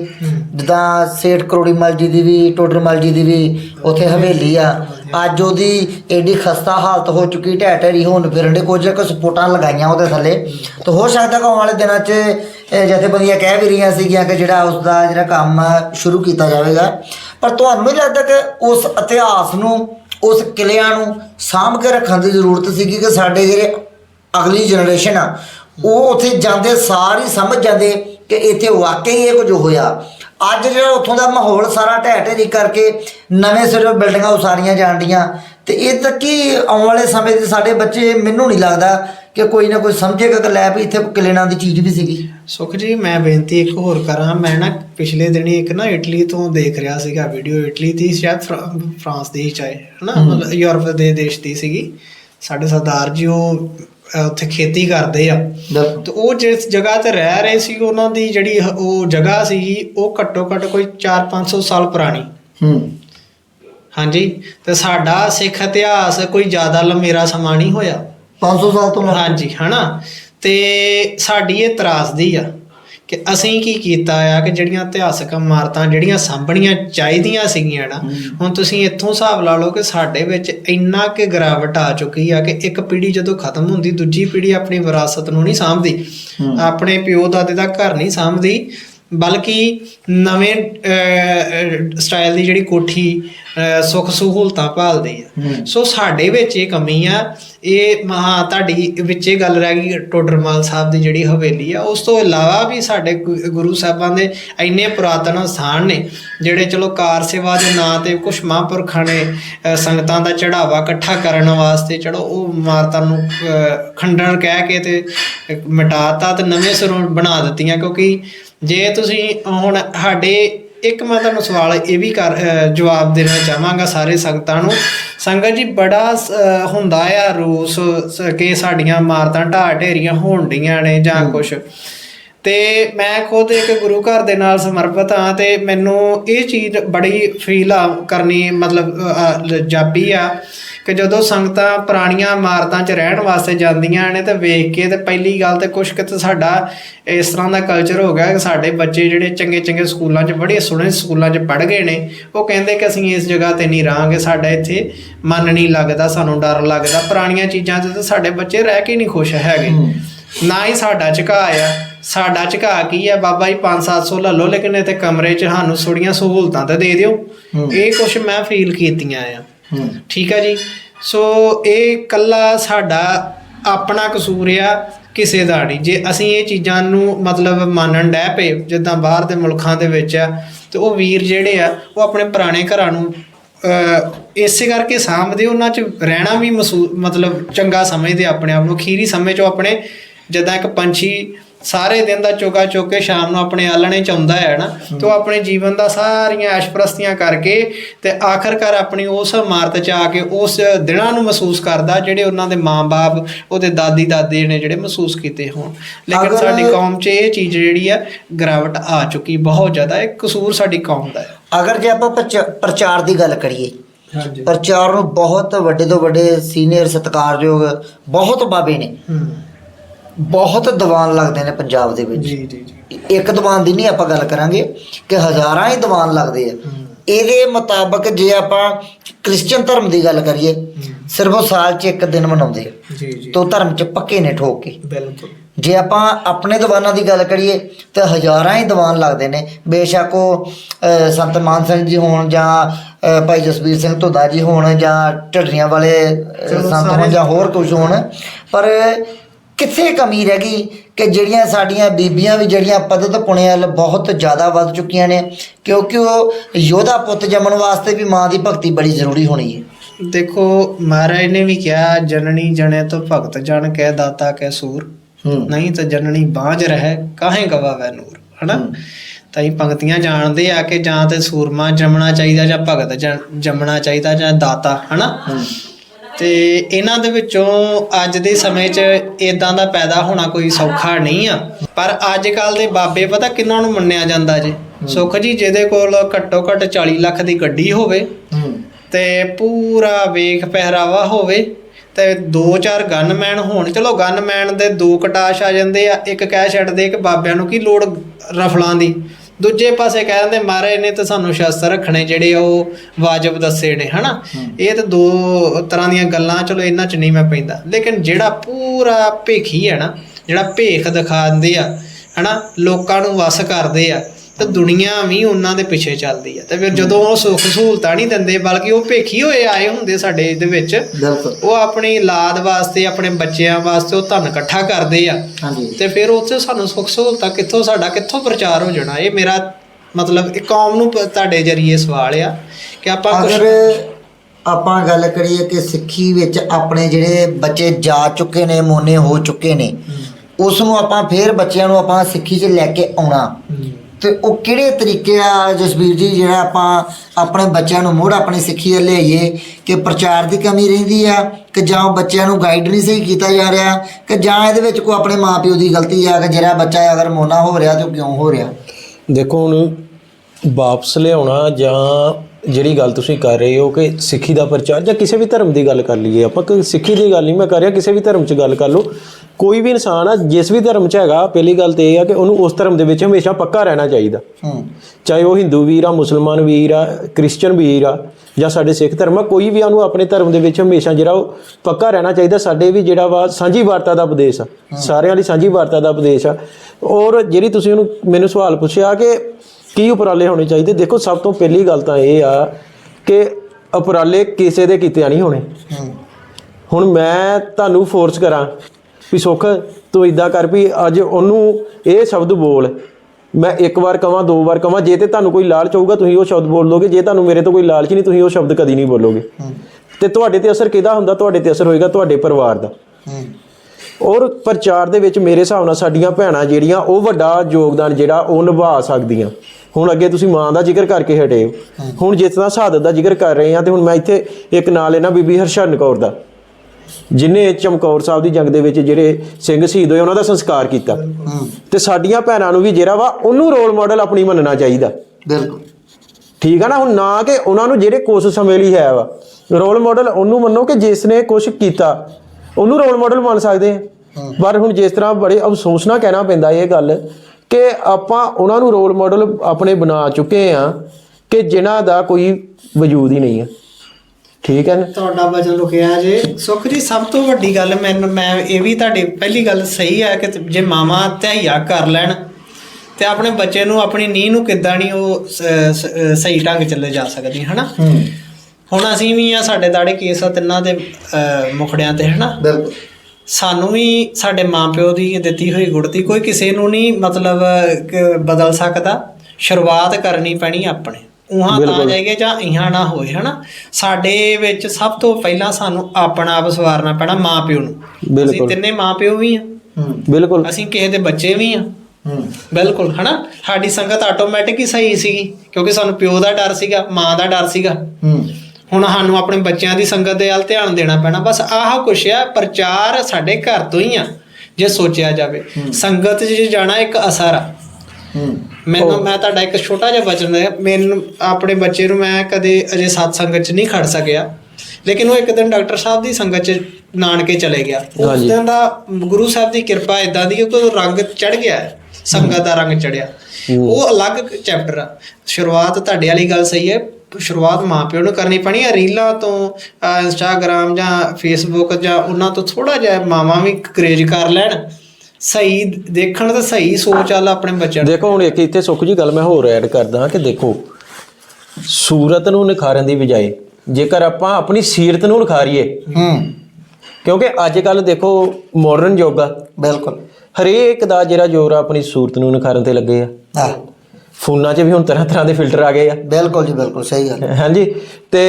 ਜਿੱਦਾਂ ਸੇਠ ਕਰੋੜੀ ਮਲ ਜੀ ਦੀ ਵੀ ਟੋਡਰ ਮਲ ਜੀ ਦੀ ਵੀ ਉੱਥੇ ਹਵੇਲੀ ਆ। ਅੱਜ ਉਹਦੀ ਐਡੀ ਖਸਤਾ ਹਾਲਤ ਹੋ ਚੁੱਕੀ, ਢਹਿ ਢੇਰੀ ਹੋਣ ਫਿਰਨ ਦੇ ਕੁਝ ਕੁ ਸਪੋਰਟਾਂ ਲਗਾਈਆਂ ਉਹਦੇ ਥੱਲੇ। ਤਾਂ ਹੋ ਸਕਦਾ ਕਿ ਆਉਣ ਵਾਲੇ ਦਿਨਾਂ 'ਚ ਇਹ ਜਥੇਬੰਦੀਆਂ ਕਹਿ ਵੀ ਰਹੀਆਂ ਸੀਗੀਆਂ ਕਿ ਜਿਹੜਾ ਉਸ ਦਾ ਜਿਹੜਾ ਕੰਮ ਸ਼ੁਰੂ ਕੀਤਾ ਜਾਵੇਗਾ। ਪਰ ਤੁਹਾਨੂੰ ਨਹੀਂ ਲੱਗਦਾ ਕਿ ਉਸ ਇਤਿਹਾਸ ਨੂੰ, ਉਸ ਕਿਲਿਆਂ ਨੂੰ ਸਾਂਭ ਕੇ ਰੱਖਣ ਦੀ ਜ਼ਰੂਰਤ ਸੀਗੀ ਕਿ ਸਾਡੇ ਜਿਹੜੇ ਅਗਲੀ ਜਨਰੇਸ਼ਨ ਆ, ਉਹ ਉੱਥੇ ਜਾਂਦੇ, ਸਾਰ ਹੀ ਸਮਝ ਜਾਂਦੇ ਕਿ ਇੱਥੇ ਵਾਕਈ ਇਹ ਕੁਝ ਹੋਇਆ। ਅੱਜ ਜਿਹੜਾ ਉੱਥੋਂ ਦਾ ਮਾਹੌਲ ਸਾਰਾ ਢਹਿ ਢੇਰੀ ਕਰਕੇ ਨਵੇਂ ਸਿਰੋਂ ਬਿਲਡਿੰਗਾਂ ਉਸਾਰੀਆਂ ਜਾਂਦੀਆਂ ਤੇ ਇਹ ਤਾਂ ਕੀ ਆਉਣ ਵਾਲੇ ਸਮੇਂ 'ਚ ਸਾਡੇ ਬੱਚੇ ਮੈਨੂੰ ਨਹੀਂ ਲੱਗਦਾ ਕਿ ਕੋਈ ਨਾ ਕੋਈ ਸਮਝੇਗਾ ਕਿ ਲੈ ਵੀ ਇੱਥੇ ਕਿਲੇ ਨਾਂ ਦੀ ਚੀਜ਼ ਵੀ ਸੀਗੀ।
ਸੁਖ ਜੀ ਮੈਂ ਬੇਨਤੀ ਇੱਕ ਹੋਰ ਕਰਾਂ। ਮੈਂ ਨਾ ਪਿਛਲੇ ਦਿਨੀ ਇੱਕ ਨਾ ਇਟਲੀ ਤੋਂ ਦੇਖ ਰਿਹਾ ਸੀਗਾ ਵੀਡੀਓ ਇਟਲੀ ਦੀ ਸ਼ਾਇਦ ਫਰਾ- ਫਰਾਂਸ ਦੀ ਚਾਹੇ ਹਨਾ? ਮਤਲਬ ਯੂਰਪ ਦੇ ਦੇਸ਼ ਦੀ ਸੀਗੀ। ਸਾਡੇ ਸਰਦਾਰ ਜੀ ਉਹ ਉੱਥੇ ਖੇਤੀ ਕਰਦੇ ਆ। ਤੇ ਉਹ ਜਿਸ ਜਗ੍ਹਾ ਤੇ ਰਹਿ ਰਹੇ ਸੀ ਉਹਨਾਂ ਦੀ ਜਿਹੜੀ ਉਹ ਜਗ੍ਹਾ ਸੀਗੀ ਉਹ ਘੱਟੋ ਘੱਟ ਕੋਈ 4-500 ਸਾਲ ਪੁਰਾਣੀ।
ਹੂੰ।
ਹਾਂਜੀ। ਤੇ ਸਾਡਾ ਸਿੱਖ ਇਤਿਹਾਸ ਕੋਈ ਜ਼ਿਆਦਾ ਲੰਮੇਰਾ ਸਮਾਂ ਨਹੀਂ ਹੋਇਆ।
500 ਸਾਲ ਤੋਂ
ਹਾਂਜੀ ਹਨਾ? ਤੇ ਸਾਡੀ ਇਹ ਤਰਾਸਦੀ ਆ। ਕਿ ਅਸੀਂ ਕੀ ਕੀਤਾ ਆ ਕਿ ਜਿਹੜੀਆਂ ਇਤਿਹਾਸਕ ਇਮਾਰਤਾਂ ਜਿਹੜੀਆਂ ਸਾਂਭਣੀਆਂ ਚਾਹੀਦੀਆਂ ਸੀਗੀਆਂ ਨਾ ਹੁਣ ਤੁਸੀਂ ਇੱਥੋਂ ਹਿਸਾਬ ਲਾ ਲਓ ਕਿ ਸਾਡੇ ਵਿੱਚ ਇੰਨਾ ਕਿ ਗਿਰਾਵਟ ਆ ਚੁੱਕੀ ਆ ਕਿ ਇੱਕ ਪੀੜ੍ਹੀ ਜਦੋਂ ਖਤਮ ਹੁੰਦੀ ਦੂਜੀ ਪੀੜ੍ਹੀ ਆਪਣੀ ਵਿਰਾਸਤ ਨੂੰ ਨਹੀਂ ਸਾਂਭਦੀ। ਆਪਣੇ ਪਿਓ ਦਾਦੇ ਦਾ ਘਰ ਨਹੀਂ ਸਾਂਭਦੀ ਬਲਕਿ ਨਵੇਂ ਸਟਾਈਲ ਦੀ ਜਿਹੜੀ ਕੋਠੀ ਸੁੱਖ ਸਹੂਲਤਾਂ ਭਾਲਦੀ ਆ। ਸੋ ਸਾਡੇ ਵਿੱਚ ਇਹ ਕਮੀ ਆ ਇਹ ਮਹਾ ਤੁਹਾਡੀ ਵਿੱਚ ਇਹ ਗੱਲ ਰਹਿ ਗਈ ਟੋਡਰਮਲ ਸਾਹਿਬ ਦੀ ਜਿਹੜੀ ਹਵੇਲੀ ਆ ਉਸ ਤੋਂ ਇਲਾਵਾ ਵੀ ਸਾਡੇ ਗੁਰੂ ਸਾਹਿਬਾਂ ਦੇ ਇੰਨੇ ਪੁਰਾਤਨ ਸਥਾਨ ਨੇ ਜਿਹੜੇ ਚਲੋ ਕਾਰ ਸੇਵਾ ਦੇ ਨਾਂ ਤੇ ਕੁਝ ਮਹਾਂਪੁਰਖਾਂ ਨੇ ਸੰਗਤਾਂ ਦਾ ਚੜਾਵਾ ਇਕੱਠਾ ਕਰਨ ਵਾਸਤੇ ਚਲੋ ਉਹ ਇਮਾਰਤਾਂ ਨੂੰ ਅ, ਖੰਡਨ ਕਹਿ ਕੇ ਤੇ ਮਿਟਾਤਾ ਤੇ ਨਵੇਂ ਸਿਰੋਂ ਬਣਾ ਦਿੱਤੀਆਂ ਕਿਉਂਕਿ ਜੇ ਤੁਸੀਂ ਹੁਣ ਸਾਡੇ ਇੱਕ ਮੈਂ ਤੁਹਾਨੂੰ ਸਵਾਲ ਇਹ ਵੀ ਕਰ ਜਵਾਬ ਦੇਣਾ ਚਾਹਾਂਗਾ ਸਾਰੇ ਸੰਗਤਾਂ ਨੂੰ। ਸੰਗਤ ਜੀ ਬੜਾ ਹੁੰਦਾ ਆ ਰੋਸ ਕਿ ਸਾਡੀਆਂ ਇਮਾਰਤਾਂ ਢਾਹ ਢੇਰੀਆਂ ਹੋਣ ਡੀਆਂ ਨੇ ਜਾਂ ਕੁਛ। ਤੇ ਮੈਂ ਖੁਦ ਇੱਕ ਗੁਰੂ ਘਰ ਦੇ ਨਾਲ ਸਮਰਪਿਤ ਹਾਂ ਤੇ ਮੈਨੂੰ ਇਹ ਚੀਜ਼ ਬੜੀ ਫੀਲ ਆ ਕਰਨੀ ਮਤਲਬ ਜਾਪੀ ਆ ਕਿ ਜਦੋਂ ਸੰਗਤਾਂ ਪੁਰਾਣੀਆਂ ਇਮਾਰਤਾਂ 'ਚ ਰਹਿਣ ਵਾਸਤੇ ਜਾਂਦੀਆਂ ਨੇ ਤੇ ਵੇਖ ਕੇ ਤੇ ਪਹਿਲੀ ਗੱਲ ਤੇ ਕੁਛ ਕਿਤੇ ਸਾਡਾ ਇਸ ਤਰ੍ਹਾਂ ਦਾ ਕਲਚਰ ਹੋ ਗਿਆ ਕਿ ਸਾਡੇ ਬੱਚੇ ਜਿਹੜੇ ਚੰਗੇ ਚੰਗੇ ਸਕੂਲਾਂ 'ਚ ਬੜੇ ਸੋਹਣੇ ਸਕੂਲਾਂ 'ਚ ਪੜ੍ਹ ਗਏ ਨੇ ਉਹ ਕਹਿੰਦੇ ਕਿ ਅਸੀਂ ਇਸ ਜਗ੍ਹਾ ਤੇ ਨਹੀਂ ਰਹਾਂਗੇ ਸਾਡਾ ਇੱਥੇ ਮਨ ਨਹੀਂ ਲੱਗਦਾ ਸਾਨੂੰ ਡਰ ਲੱਗਦਾ। ਪੁਰਾਣੀਆਂ ਚੀਜ਼ਾਂ 'ਚ ਤਾਂ ਸਾਡੇ ਬੱਚੇ ਰਹਿ ਕੇ ਨਹੀਂ ਖੁਸ਼ ਹੈਗੇ। ਨਾ ਹੀ ਸਾਡਾ ਝੁਕਾ ਆ। ਸਾਡਾ ਝੁਕਾ ਕੀ ਆ ਬਾਬਾ ਜੀ 5-700 ਲੈ ਲਓ ਲੇਕਿਨ ਇੱਥੇ ਕਮਰੇ 'ਚ ਸਾਨੂੰ ਥੋੜੀਆਂ ਸਹੂਲਤਾਂ ਤਾਂ ਦੇ ਦਿਓ।
ਹੂੰ।
ਇਹ ਕੁਛ ਮੈਂ ਫੀਲ ਕੀਤੀਆਂ ਆ।
ਹੂੰ।
ਠੀਕ ਆ ਜੀ? ਸੋ ਇਹ ਕੱਲਾ ਸਾਡਾ ਆਪਣਾ ਕਸੂਰ ਆ ਕਿਸੇ ਦਾ ਨਹੀਂ। ਜੇ ਅਸੀਂ ਇਹ ਚੀਜ਼ਾਂ ਨੂੰ ਮਤਲਬ ਮੰਨਣ ਡੈ ਪਏ ਜਿੱਦਾਂ ਬਾਹਰ ਦੇ ਮੁਲਕਾਂ ਦੇ ਵਿੱਚ ਆ ਤੇ ਉਹ ਵੀਰ ਜਿਹੜੇ ਆ ਉਹ ਆਪਣੇ ਪੁਰਾਣੇ ਘਰਾਂ ਨੂੰ ਇਸੇ ਕਰਕੇ ਸਾਂਭਦੇ ਉਹਨਾਂ 'ਚ ਰਹਿਣਾ ਵੀ ਮਤਲਬ ਚੰਗਾ ਸਮਝਦੇ ਆਪਣੇ ਆਪ ਨੂੰ। ਖੀਰੀ ਸਮੇਂ 'ਚੋਂ ਆਪਣੇ ਜਿੱਦਾਂ ਇੱਕ ਪੰਛੀ ਸਾਰੇ ਦਿਨ ਦਾ ਚੋਗਾ ਚੁੱਕ ਕੇ ਸ਼ਾਮ ਨੂੰ ਆਪਣੇ ਆਲਣੇ ਚ ਆਉਂਦਾ ਹੈ ਨਾ ਤੇ ਉਹ ਆਪਣੇ ਜੀਵਨ ਦਾ ਸਾਰੀਆਂ ਐਸ਼ਪ੍ਰਸਤੀਆਂ ਕਰਕੇ ਤੇ ਆਖਰਕਾਰ ਆਪਣੀ ਉਸ ਇਮਾਰਤ ਚ ਆ ਕੇ ਉਸ ਦਿਨਾਂ ਨੂੰ ਮਹਿਸੂਸ ਕਰਦਾ ਜਿਹੜੇ ਉਹਨਾਂ ਦੇ ਮਾਂ-ਬਾਪ ਉਹਦੇ ਦਾਦੀ ਦਾਦੇ ਨੇ ਜਿਹੜੇ ਮਹਿਸੂਸ ਕੀਤੇ ਹੋਣ। ਲੇਕਿਨ ਸਾਡੀ ਕੌਮ 'ਚ ਇਹ ਚੀਜ਼ ਜਿਹੜੀ ਆ ਗਿਰਾਵਟ ਆ ਚੁੱਕੀ ਬਹੁਤ ਜ਼ਿਆਦਾ ਇਹ ਕਸੂਰ ਸਾਡੀ ਕੌਮ ਦਾ ਹੈ।
ਅਗਰ ਜੇ ਆਪਾਂ ਪ੍ਰਚਾ- ਪ੍ਰਚਾਰ ਦੀ ਗੱਲ ਕਰੀਏ ਪ੍ਰਚਾਰ ਨੂੰ ਬਹੁਤ ਵੱਡੇ ਤੋਂ ਵੱਡੇ ਸੀਨੀਅਰ ਸਤਿਕਾਰਯੋਗ ਬਹੁਤ ਬਾਬੇ ਨੇ। ਬਹੁਤ ਦੀਵਾਨ ਲੱਗਦੇ ਨੇ ਪੰਜਾਬ ਦੇ ਵਿੱਚ।
ਜੀ ਜੀ ਜੀ।
ਇੱਕ ਦੀਵਾਨ ਦੀ ਨਹੀਂ ਆਪਾਂ ਗੱਲ ਕਰਾਂਗੇ ਕਿ ਹਜ਼ਾਰਾਂ ਹੀ ਦੀਵਾਨ ਲੱਗਦੇ ਆ। ਇਹਦੇ ਮੁਤਾਬਕ ਜੇ ਆਪਾਂ ਕ੍ਰਿਸਚੀਅਨ ਧਰਮ ਦੀ ਗੱਲ ਕਰੀਏ ਸਿਰਫ ਉਹ ਸਾਲ 'ਚ ਇੱਕ ਦਿਨ ਮਨਾਉਂਦੇ
ਜੀ ਜੀ।
ਤੋ ਧਰਮ 'ਚ ਪੱਕੇ ਨੇ ਠੋਕ ਕੇ।
ਬਿਲਕੁਲ।
ਜੇ ਆਪਾਂ ਆਪਣੇ ਦੀਵਾਨਾਂ ਦੀ ਗੱਲ ਕਰੀਏ ਤਾਂ ਹਜ਼ਾਰਾਂ ਹੀ ਦੀਵਾਨ ਲੱਗਦੇ ਨੇ। ਬੇਸ਼ੱਕ ਉਹ ਸੰਤ ਮਾਨ ਸਿੰਘ ਜੀ ਹੋਣ ਜਾਂ ਭਾਈ ਜਸਵੀਰ ਸਿੰਘ ਧੁੱਦਾ ਜੀ ਹੋਣ ਜਾਂ ਢੱਡਰੀਆਂ ਵਾਲੇ ਸੰਤ ਹੋਣ ਜਾਂ ਹੋਰ ਕੁਝ ਹੋਣ। ਪਰ ਕਿੱਥੇ ਕਮੀ ਰਹਿ ਗਈ ਕਿ ਜਿਹੜੀਆਂ ਸਾਡੀਆਂ ਬੀਬੀਆਂ ਵੀ ਜਿਹੜੀਆਂ ਪਦਤ ਪੁਣੇ ਵੱਲ ਬਹੁਤ ਜ਼ਿਆਦਾ ਵੱਧ ਚੁੱਕੀਆਂ ਨੇ ਕਿਉਂਕਿ ਉਹ ਯੋਧਾ ਪੁੱਤ ਜੰਮਣ ਵਾਸਤੇ ਵੀ ਮਾਂ ਦੀ ਭਗਤੀ ਬੜੀ ਜ਼ਰੂਰੀ ਹੋਣੀ ਹੈ।
ਦੇਖੋ ਮਹਾਰਾਜ ਨੇ ਵੀ ਕਿਹਾ ਜਨਨੀ ਜਣੇ ਤੋਂ ਭਗਤ ਜਨ ਕਹਿ ਦਾਤਾ ਕਹਿ ਸੂਰ। ਨਹੀਂ ਤਾਂ ਜਨਨੀ ਬਾਝ ਰਹਿ ਕਾਹੇ ਗਵਾਵੇ ਨੂਰ ਹਨਾ? ਤਾਂ ਇਹ ਪੰਕਤੀਆਂ ਜਾਣਦੇ ਆ ਕਿ ਜਾਂ ਤੇ ਸੂਰਮਾ ਜੰਮਣਾ ਚਾਹੀਦਾ ਜਾਂ ਭਗਤ ਜੰਮਣਾ ਚਾਹੀਦਾ ਜਾਂ ਦਾਤਾ ਹਨਾ? ਤੇ ਇਹਨਾਂ ਦੇ ਵਿੱਚੋਂ ਅੱਜ ਦੇ ਸਮੇਂ 'ਚ ਇਦਾਂ ਦਾ ਪੈਦਾ ਹੋਣਾ ਕੋਈ ਸੌਖਾ ਨਹੀਂ ਆ। ਪਰ ਅੱਜ ਕੱਲ ਦੇ ਬਾਬੇ ਪਤਾ ਕਿੰਨਾਂ ਨੂੰ ਮੰਨਿਆ ਜਾਂਦਾ ਜੀ? ਸੁਖ ਜੀ ਜਿਹਦੇ ਕੋਲ ਘੱਟੋ ਘੱਟ 40 ਲੱਖ ਦੀ ਗੱਡੀ ਹੋਵੇ ਤੇ ਪੂਰਾ ਵੇਖ ਪਹਿਰਾਵਾ ਹੋਵੇ ਤੇ ਦੋ ਚਾਰ ਗਨਮੈਨ ਹੋਣ। ਚਲੋ ਗਨਮੈਨ ਦੇ ਦੋ ਕਟਾਸ਼ ਆ ਜਾਂਦੇ ਆ ਇੱਕ ਕਹਿ ਛੱਡਦੇ ਕਿ ਬਾਬਿਆਂ ਨੂੰ ਕੀ ਲੋੜ ਰਫਲਾਂ ਦੀ? ਦੂਜੇ ਪਾਸੇ ਕਹਿ ਦਿੰਦੇ ਮਹਾਰਾਜ ਨੇ ਤਾਂ ਸਾਨੂੰ ਸ਼ਸਤਰ ਰੱਖਣੇ ਜਿਹੜੇ ਉਹ ਵਾਜਬ ਦੱਸੇ ਨੇ ਹਨਾ? ਇਹ ਤਾਂ ਦੋ ਤਰ੍ਹਾਂ ਦੀਆਂ ਗੱਲਾਂ ਚਲੋ ਇਹਨਾਂ 'ਚ ਨਹੀਂ ਮੈਂ ਪੈਂਦਾ। ਲੇਕਿਨ ਜਿਹੜਾ ਪੂਰਾ ਭੇਖੀ ਹੈ ਨਾ ਜਿਹੜਾ ਭੇਖ ਦਿਖਾਉਂਦੇ ਆ ਹਨਾ? ਲੋਕਾਂ ਨੂੰ ਵਸ ਕਰਦੇ ਆ ਤੇ ਦੁਨੀਆ ਵੀ ਉਹਨਾਂ ਦੇ ਪਿੱਛੇ ਚੱਲਦੀ ਆ। ਤੇ ਫਿਰ ਜਦੋਂ ਉਹ ਸੁੱਖ ਸਹੂਲਤਾਂ ਨਹੀਂ ਦਿੰਦੇ ਬਲਕਿ ਉਹ ਭੇਖੀ ਹੋਏ ਆਏ ਹੁੰਦੇ ਸਾਡੇ ਦੇ ਵਿੱਚ ਉਹ ਆਪਣੀ ਔਲਾਦ ਵਾਸਤੇ ਆਪਣੇ ਬੱਚਿਆਂ ਵਾਸਤੇ ਉਹ ਧਨ ਇਕੱਠਾ ਕਰਦੇ ਆ। ਤੇ ਫਿਰ ਉੱਥੇ ਸਾਨੂੰ ਸੁੱਖ ਸਹੂਲਤਾਂ ਕਿੱਥੋਂ ਸਾਡਾ ਕਿੱਥੋਂ ਪ੍ਰਚਾਰ ਹੋ ਜਾਣਾ? ਇਹ ਮੇਰਾ ਮਤਲਬ ਇਹ ਕੌਮ ਨੂੰ ਤੁਹਾਡੇ ਜਰੀਏ ਸਵਾਲ ਆ ਕਿ ਆਪਾਂ ਕੁਝ
ਆਪਾਂ ਗੱਲ ਕਰੀਏ ਕਿ ਸਿੱਖੀ ਵਿੱਚ ਆਪਣੇ ਜਿਹੜੇ ਬੱਚੇ ਜਾ ਚੁੱਕੇ ਨੇ ਮੋਨੇ ਹੋ ਚੁੱਕੇ ਨੇ ਉਸ ਨੂੰ ਆਪਾਂ ਫੇਰ ਬੱਚਿਆਂ ਨੂੰ ਆਪਾਂ ਸਿੱਖੀ 'ਚ ਲੈ ਕੇ ਆਉਣਾ। ਤੇ ਉਹ ਕਿਹੜੇ ਤਰੀਕੇ ਆ ਜਸਬੀਰ ਜੀ, ਜਿਹੜਾ ਆਪਾਂ ਆਪਣੇ ਬੱਚਿਆਂ ਨੂੰ ਮੁੜ ਆਪਣੀ ਸਿੱਖੀ ਵੱਲ ਲਿਆਈਏ, ਕਿ ਪ੍ਰਚਾਰ ਦੀ ਕਮੀ ਰਹਿੰਦੀ ਆ, ਕਿ ਜਾਂ ਬੱਚਿਆਂ ਨੂੰ ਗਾਈਡ ਨਹੀਂ ਸਹੀ ਕੀਤਾ ਜਾ ਰਿਹਾ, ਕਿ ਜਾਂ ਇਹਦੇ ਵਿੱਚ ਕੋਈ ਆਪਣੇ ਮਾਪਿਓ ਦੀ ਗਲਤੀ ਆ, ਕਿ ਜਿਹੜਾ ਬੱਚਾ ਅਗਰ ਮੋਨਾ ਹੋ ਰਿਹਾ ਤਾਂ ਉਹ ਕਿਉਂ ਹੋ ਰਿਹਾ?
ਦੇਖੋ, ਹੁਣ ਵਾਪਸ ਲਿਆਉਣਾ ਜਾਂ ਜਿਹੜੀ ਗੱਲ ਤੁਸੀਂ ਕਰ ਰਹੇ ਹੋ ਕਿ ਸਿੱਖੀ ਦਾ ਪ੍ਰਚਾਰ ਜਾਂ ਕਿਸੇ ਵੀ ਧਰਮ ਦੀ ਗੱਲ ਕਰ ਲਈਏ, ਆਪਾਂ ਕੋਈ ਸਿੱਖੀ ਦੀ ਗੱਲ ਨਹੀਂ, ਮੈਂ ਕਰ ਰਿਹਾ, ਕਿਸੇ ਵੀ ਧਰਮ 'ਚ ਗੱਲ ਕਰ ਲਓ ਕੋਈ ਵੀ ਇਨਸਾਨ ਆ ਜਿਸ ਵੀ ਧਰਮ 'ਚ ਹੈਗਾ ਪਹਿਲੀ ਗੱਲ ਤੇ ਇਹ ਆ ਕਿ ਉਹਨੂੰ ਉਸ ਧਰਮ ਦੇ ਵਿੱਚ ਹਮੇਸ਼ਾ ਪੱਕਾ ਰਹਿਣਾ ਚਾਹੀਦਾ।
ਹੂੰ।
ਚਾਹੇ ਉਹ ਹਿੰਦੂ ਵੀਰ ਆ ਮੁਸਲਮਾਨ ਵੀਰ ਆ ਕ੍ਰਿਸਚੀਅਨ ਵੀਰ ਆ ਜਾਂ ਸਾਡੇ ਸਿੱਖ ਧਰਮ ਆ ਕੋਈ ਵੀ ਉਹਨੂੰ ਆਪਣੇ ਧਰਮ ਦੇ ਵਿੱਚ ਹਮੇਸ਼ਾ ਜਿਹੜਾ ਉਹ ਪੱਕਾ ਰਹਿਣਾ ਚਾਹੀਦਾ। ਸਾਡੇ ਵੀ ਜਿਹੜਾ ਵਾ ਸਾਂਝੀ ਵਾਰਤਾ ਦਾ ਉਪਦੇਸ਼ ਆ। ਸਾਰਿਆਂ ਲਈ ਸਾਂਝੀ ਵਾਰਤਾ ਦਾ ਉਪਦੇਸ਼ ਆ। ਔਰ ਜਿਹੜੀ ਤੁਸੀਂ ਉਹਨੂੰ ਮੈਨੂੰ ਸਵਾਲ ਪੁੱਛਿਆ ਕਿ ਕੀ ਉਪਰਾਲੇ ਹੋਣੇ ਚਾਹੀਦੇ ਦੇਖੋ ਸਭ ਤੋਂ ਪਹਿਲੀ ਗੱਲ ਤਾਂ ਇਹ ਆ ਕਿ ਉਪਰਾਲੇ ਕਿਸੇ ਦੇ ਕੀਤੇ ਨਹੀਂ ਹੋਣੇ। ਹੁਣ ਮੈਂ ਤੁਹਾਨੂੰ ਫੋਰਸ ਕਰਾਂ ਵੀ ਸੁੱਖ ਤੂੰ ਇਦਾਂ ਕਰ ਵੀ ਅੱਜ ਉਹਨੂੰ ਇਹ ਸ਼ਬਦ ਬੋਲ। ਮੈਂ ਇੱਕ ਵਾਰ ਕਵਾਂ ਦੋ ਵਾਰ ਕਵਾਂ ਜੇ ਤੇ ਤੁਹਾਨੂੰ ਕੋਈ ਲਾਲਚ ਹੋਊਗਾ ਤੁਸੀਂ ਉਹ ਸ਼ਬਦ ਬੋਲ ਦੋਗੇ। ਜੇ ਤੁਹਾਨੂੰ ਮੇਰੇ ਤੋਂ ਕੋਈ ਲਾਲਚ ਨਹੀਂ ਤੁਸੀਂ ਉਹ ਸ਼ਬਦ ਕਦੀ ਨਹੀਂ ਬੋਲੋਗੇ। ਤੇ ਤੁਹਾਡੇ ਤੇ ਅਸਰ ਕਿਹਦਾ ਹੁੰਦਾ? ਤੁਹਾਡੇ ਤੇ ਅਸਰ ਹੋਏਗਾ ਤੁਹਾਡੇ ਪਰਿਵਾਰ ਦਾ। ਔਰ ਪ੍ਰਚਾਰ ਦੇ ਵਿੱਚ ਮੇਰੇ ਹਿਸਾਬ ਨਾਲ ਸਾਡੀਆਂ ਭੈਣਾਂ ਜਿਹੜੀਆਂ ਉਹ ਵੱਡਾ ਯੋਗਦਾਨ ਜਿਹੜਾ ਉਹ ਨਿਭਾ ਸਕਦੀਆਂ। ਹੁਣ ਅੱਗੇ ਤੁਸੀਂ ਮਾਂ ਦਾ ਜ਼ਿਕਰ ਕਰਕੇ ਹਟੇ ਹੋ। ਹੁਣ ਜਿਸ ਤਰ੍ਹਾਂ ਸ਼ਹਾਦਤ ਦਾ ਜ਼ਿਕਰ ਕਰ ਰਹੇ ਆ ਤੇ ਹੁਣ ਮੈਂ ਇੱਥੇ ਇੱਕ ਨਾਂ ਲੈਣਾ ਬੀਬੀ ਹਰਸ਼ਰਨ ਕੌਰ ਦਾ। ਜਿਨੇ ਚਮਕੌਰ ਸਾਹਿਬ ਦੀ ਜੰਗ ਦੇ ਵਿੱਚ ਜਿਹੜੇ ਸਿੰਘ ਸ਼ਹੀਦ ਹੋਏ ਉਹਨਾਂ ਦਾ ਸੰਸਕਾਰ ਕੀਤਾ। ਤੇ ਸਾਡੀਆਂ ਭੈਣਾਂ ਨੂੰ ਵੀ ਜਿਹੜਾ ਵਾ ਉਹਨੂੰ ਰੋਲ ਮਾਡਲ ਆਪਣੀ ਮੰਨਣਾ ਚਾਹੀਦਾ।
ਬਿਲਕੁਲ।
ਠੀਕ ਆ ਨਾ? ਹੁਣ ਨਾ ਕਿ ਉਹਨਾਂ ਨੂੰ ਜਿਹੜੇ ਕੁਛ ਸਮੇਂ ਲਈ ਹੈ ਵਾ ਰੋਲ ਮਾਡਲ ਉਹਨੂੰ ਮੰਨੋ ਕਿ ਜਿਸ ਨੇ ਕੁਛ ਕੀਤਾ ਉਹਨੂੰ ਰੋਲ ਮਾਡਲ ਮੰਨ ਸਕਦੇ ਆ। ਪਰ ਹੁਣ ਜਿਸ ਤਰ੍ਹਾਂ ਬੜੇ ਅਫਸੋਸ ਨਾਲ ਕਹਿਣਾ ਪੈਂਦਾ ਇਹ ਗੱਲ ਕਿ ਆਪਾਂ ਉਹਨਾਂ ਨੂੰ ਰੋਲ ਮਾਡਲ ਆਪਣੇ ਬਣਾ ਚੁੱਕੇ ਆ ਕਿ ਜਿਨ੍ਹਾਂ ਦਾ ਕੋਈ ਵਜੂਦ ਹੀ ਨਹੀਂ ਹੈ ਠੀਕ ਹੈ ਨਾ?
ਤੁਹਾਡਾ ਵਜਨ ਰੁਕਿਆ ਜੇ। ਸੁਖ ਜੀ ਸਭ ਤੋਂ ਵੱਡੀ ਗੱਲ ਮੈਨੂੰ ਮੈਂ ਇਹ ਵੀ ਤੁਹਾਡੀ ਪਹਿਲੀ ਗੱਲ ਸਹੀ ਹੈ ਕਿ ਜੇ ਮਾਵਾਂ ਧਿਆਈਆ ਕਰ ਲੈਣ ਤੇ ਆਪਣੇ ਬੱਚੇ ਨੂੰ ਆਪਣੀ ਨੀਂਹ ਨੂੰ ਕਿੱਦਾਂ ਨਹੀਂ ਉਹ ਸਹੀ ਢੰਗ ਚੱਲੇ ਜਾ ਸਕਦੀ ਹਨਾ? ਹੁਣ ਅਸੀਂ ਵੀ ਆ ਸਾਡੇ ਦਾੜੇ ਕੇਸ ਆ ਤਿੰਨਾਂ ਦੇ ਮੁਖੜਿਆਂ ਤੇ ਹਨਾ?
ਬਿਲਕੁਲ।
ਸਾਨੂੰ ਵੀ ਸਾਡੇ ਮਾਪਿਓ ਦੀ ਦਿੱਤੀ ਹੋਈ ਗੁੜਤੀ ਕੋਈ ਕਿਸੇ ਨੂੰ ਨਹੀਂ ਮਤਲਬ ਬਦਲ ਸਕਦਾ। ਸ਼ੁਰੂਆਤ ਕਰਨੀ ਪੈਣੀ ਆਪਣੇ। ਉਹਾਂ ਤਾਂ। ਜਾਈਏ ਜਾਂ ਇਹਾਂ ਨਾ ਹੋਏ ਹਨਾ? ਸਾਡੇ ਵਿੱਚ ਸਭ ਤੋਂ ਪਹਿਲਾਂ ਸਾਨੂੰ ਆਪਣਾ ਆਪ ਸਵਾਰਨਾ ਪੈਣਾ ਮਾਪਿਓ ਨੂੰ। ਅਸੀਂ ਤਿੰਨੇ ਮਾਪਿਓ ਵੀ ਆ।
ਹੂੰ।
ਬਿਲਕੁਲ।
ਅਸੀਂ ਕਿਸੇ ਦੇ ਬੱਚੇ ਵੀ ਆ।
ਹੂੰ।
ਬਿਲਕੁਲ ਹਨਾ? ਸਾਡੀ ਸੰਗਤ ਆਟੋਮੈਟਿਕ ਹੀ ਸਹੀ ਸੀਗੀ ਕਿਉਂਕਿ ਸਾਨੂੰ ਪਿਓ ਦਾ ਡਰ ਸੀਗਾ ਮਾਂ ਦਾ ਡਰ ਸੀਗਾ।
ਹੂੰ।
ਹੁਣ ਸਾਨੂੰ ਆਪਣੇ ਬੱਚਿਆਂ ਦੀ ਸੰਗਤ ਦੇ ਵੱਲ ਧਿਆਨ ਦੇਣਾ ਪੈਣਾ। ਬਸ ਆਹ ਕੁਛ ਆ ਪ੍ਰਚਾਰ ਸਾਡੇ ਘਰ ਤੋਂ ਹੀ ਆ ਜੇ ਸੋਚਿਆ ਜਾਵੇ। ਸੰਗਤ 'ਚ ਜੇ ਜਾਣਾ ਇੱਕ ਅਸਰ ਆ।
ਹੂੰ।
ਮੈਨੂੰ ਮੈਂ ਤੁਹਾਡਾ ਇੱਕ ਛੋਟਾ ਜਿਹਾ ਬਚਨ ਹੈ ਮੈਨੂੰ ਆਪਣੇ ਬੱਚੇ ਨੂੰ ਮੈਂ ਕਦੇ ਅਜੇ ਸਤ ਸੰਗਤ 'ਚ ਨਹੀਂ ਖੜ ਸਕਿਆ। ਲੇਕਿਨ ਉਹ ਇੱਕ ਦਿਨ ਡਾਕਟਰ ਸਾਹਿਬ ਦੀ ਸੰਗਤ 'ਚ ਨਾਨਕੇ ਚਲੇ ਗਿਆ। ਉਸ। ਦਿਨ ਦਾ ਗੁਰੂ ਸਾਹਿਬ ਦੀ ਕਿਰਪਾ ਇਦਾਂ ਦੀ ਕਿ ਉਹ ਰੰਗ ਚੜ ਗਿਆ ਸੰਗਤ ਦਾ ਰੰਗ ਚੜਿਆ ਉਹ ਅਲੱਗ ਚੈਪਟਰ ਆ। ਸ਼ੁਰੂਆਤ ਤੁਹਾਡੇ ਵਾਲੀ ਗੱਲ ਸਹੀ ਹੈ ਸ਼ੁਰੂਆਤ ਮਾਪਿਓ ਨੂੰ ਕਰਨੀ ਪੈਣੀ ਹੈ ਰੀਲਾਂ ਤੋਂ ਇੰਸਟਾਗ੍ਰam ਜਾਂ ਫੇਸਬੁੱਕ ਜਾਂ ਉਹਨਾਂ ਤੋਂ ਥੋੜਾ ਜਿਹਾ ਮਾਵਾਂ ਵੀ ਕਰੇਜ ਕਰ ਲੈਣ। ਸਹੀ ਦੇਖਣ ਤੇ ਸਹੀ ਸੋਚ ਵਾਲਾ ਆਪਣੇ ਬੱਚਿਆਂ ਨੂੰ।
ਦੇਖੋ ਹੁਣ ਇੱਕ ਇੱਥੇ ਸੁੱਖ ਜੀ ਗੱਲ ਮੈਂ ਹੋਰ ਐਡ ਕਰਦਾ ਕਿ ਦੇਖੋ ਸੂਰਤ ਨੂੰ ਨਿਖਾਰਨ ਦੀ ਬਜਾਏ ਜੇਕਰ ਆਪਾਂ ਆਪਣੀ ਸੀਰਤ ਨੂੰ ਨਿਖਾਰੀਏ
ਹੂੰ।
ਕਿਉਂਕਿ ਅੱਜ ਕੱਲ ਦੇਖੋ ਮਾਡਰਨ ਯੁੱਗ ਆ।
ਬਿਲਕੁਲ।
ਹਰੇਕ ਦਾ ਜਿਹੜਾ ਜ਼ੋਰ ਆ ਆਪਣੀ ਸੂਰਤ ਨੂੰ ਨਿਖਾਰਨ ਤੇ ਲੱਗੇ ਆ।
ਹਾਂ
ਫੋਨਾਂ 'ਚ ਵੀ ਹੁਣ ਤਰ੍ਹਾਂ ਤਰ੍ਹਾਂ ਦੇ ਫਿਲਟਰ ਆ ਗਏ ਆ।
ਬਿਲਕੁਲ ਜੀ ਬਿਲਕੁਲ ਸਹੀ ਗੱਲ।
ਹਾਂਜੀ ਤੇ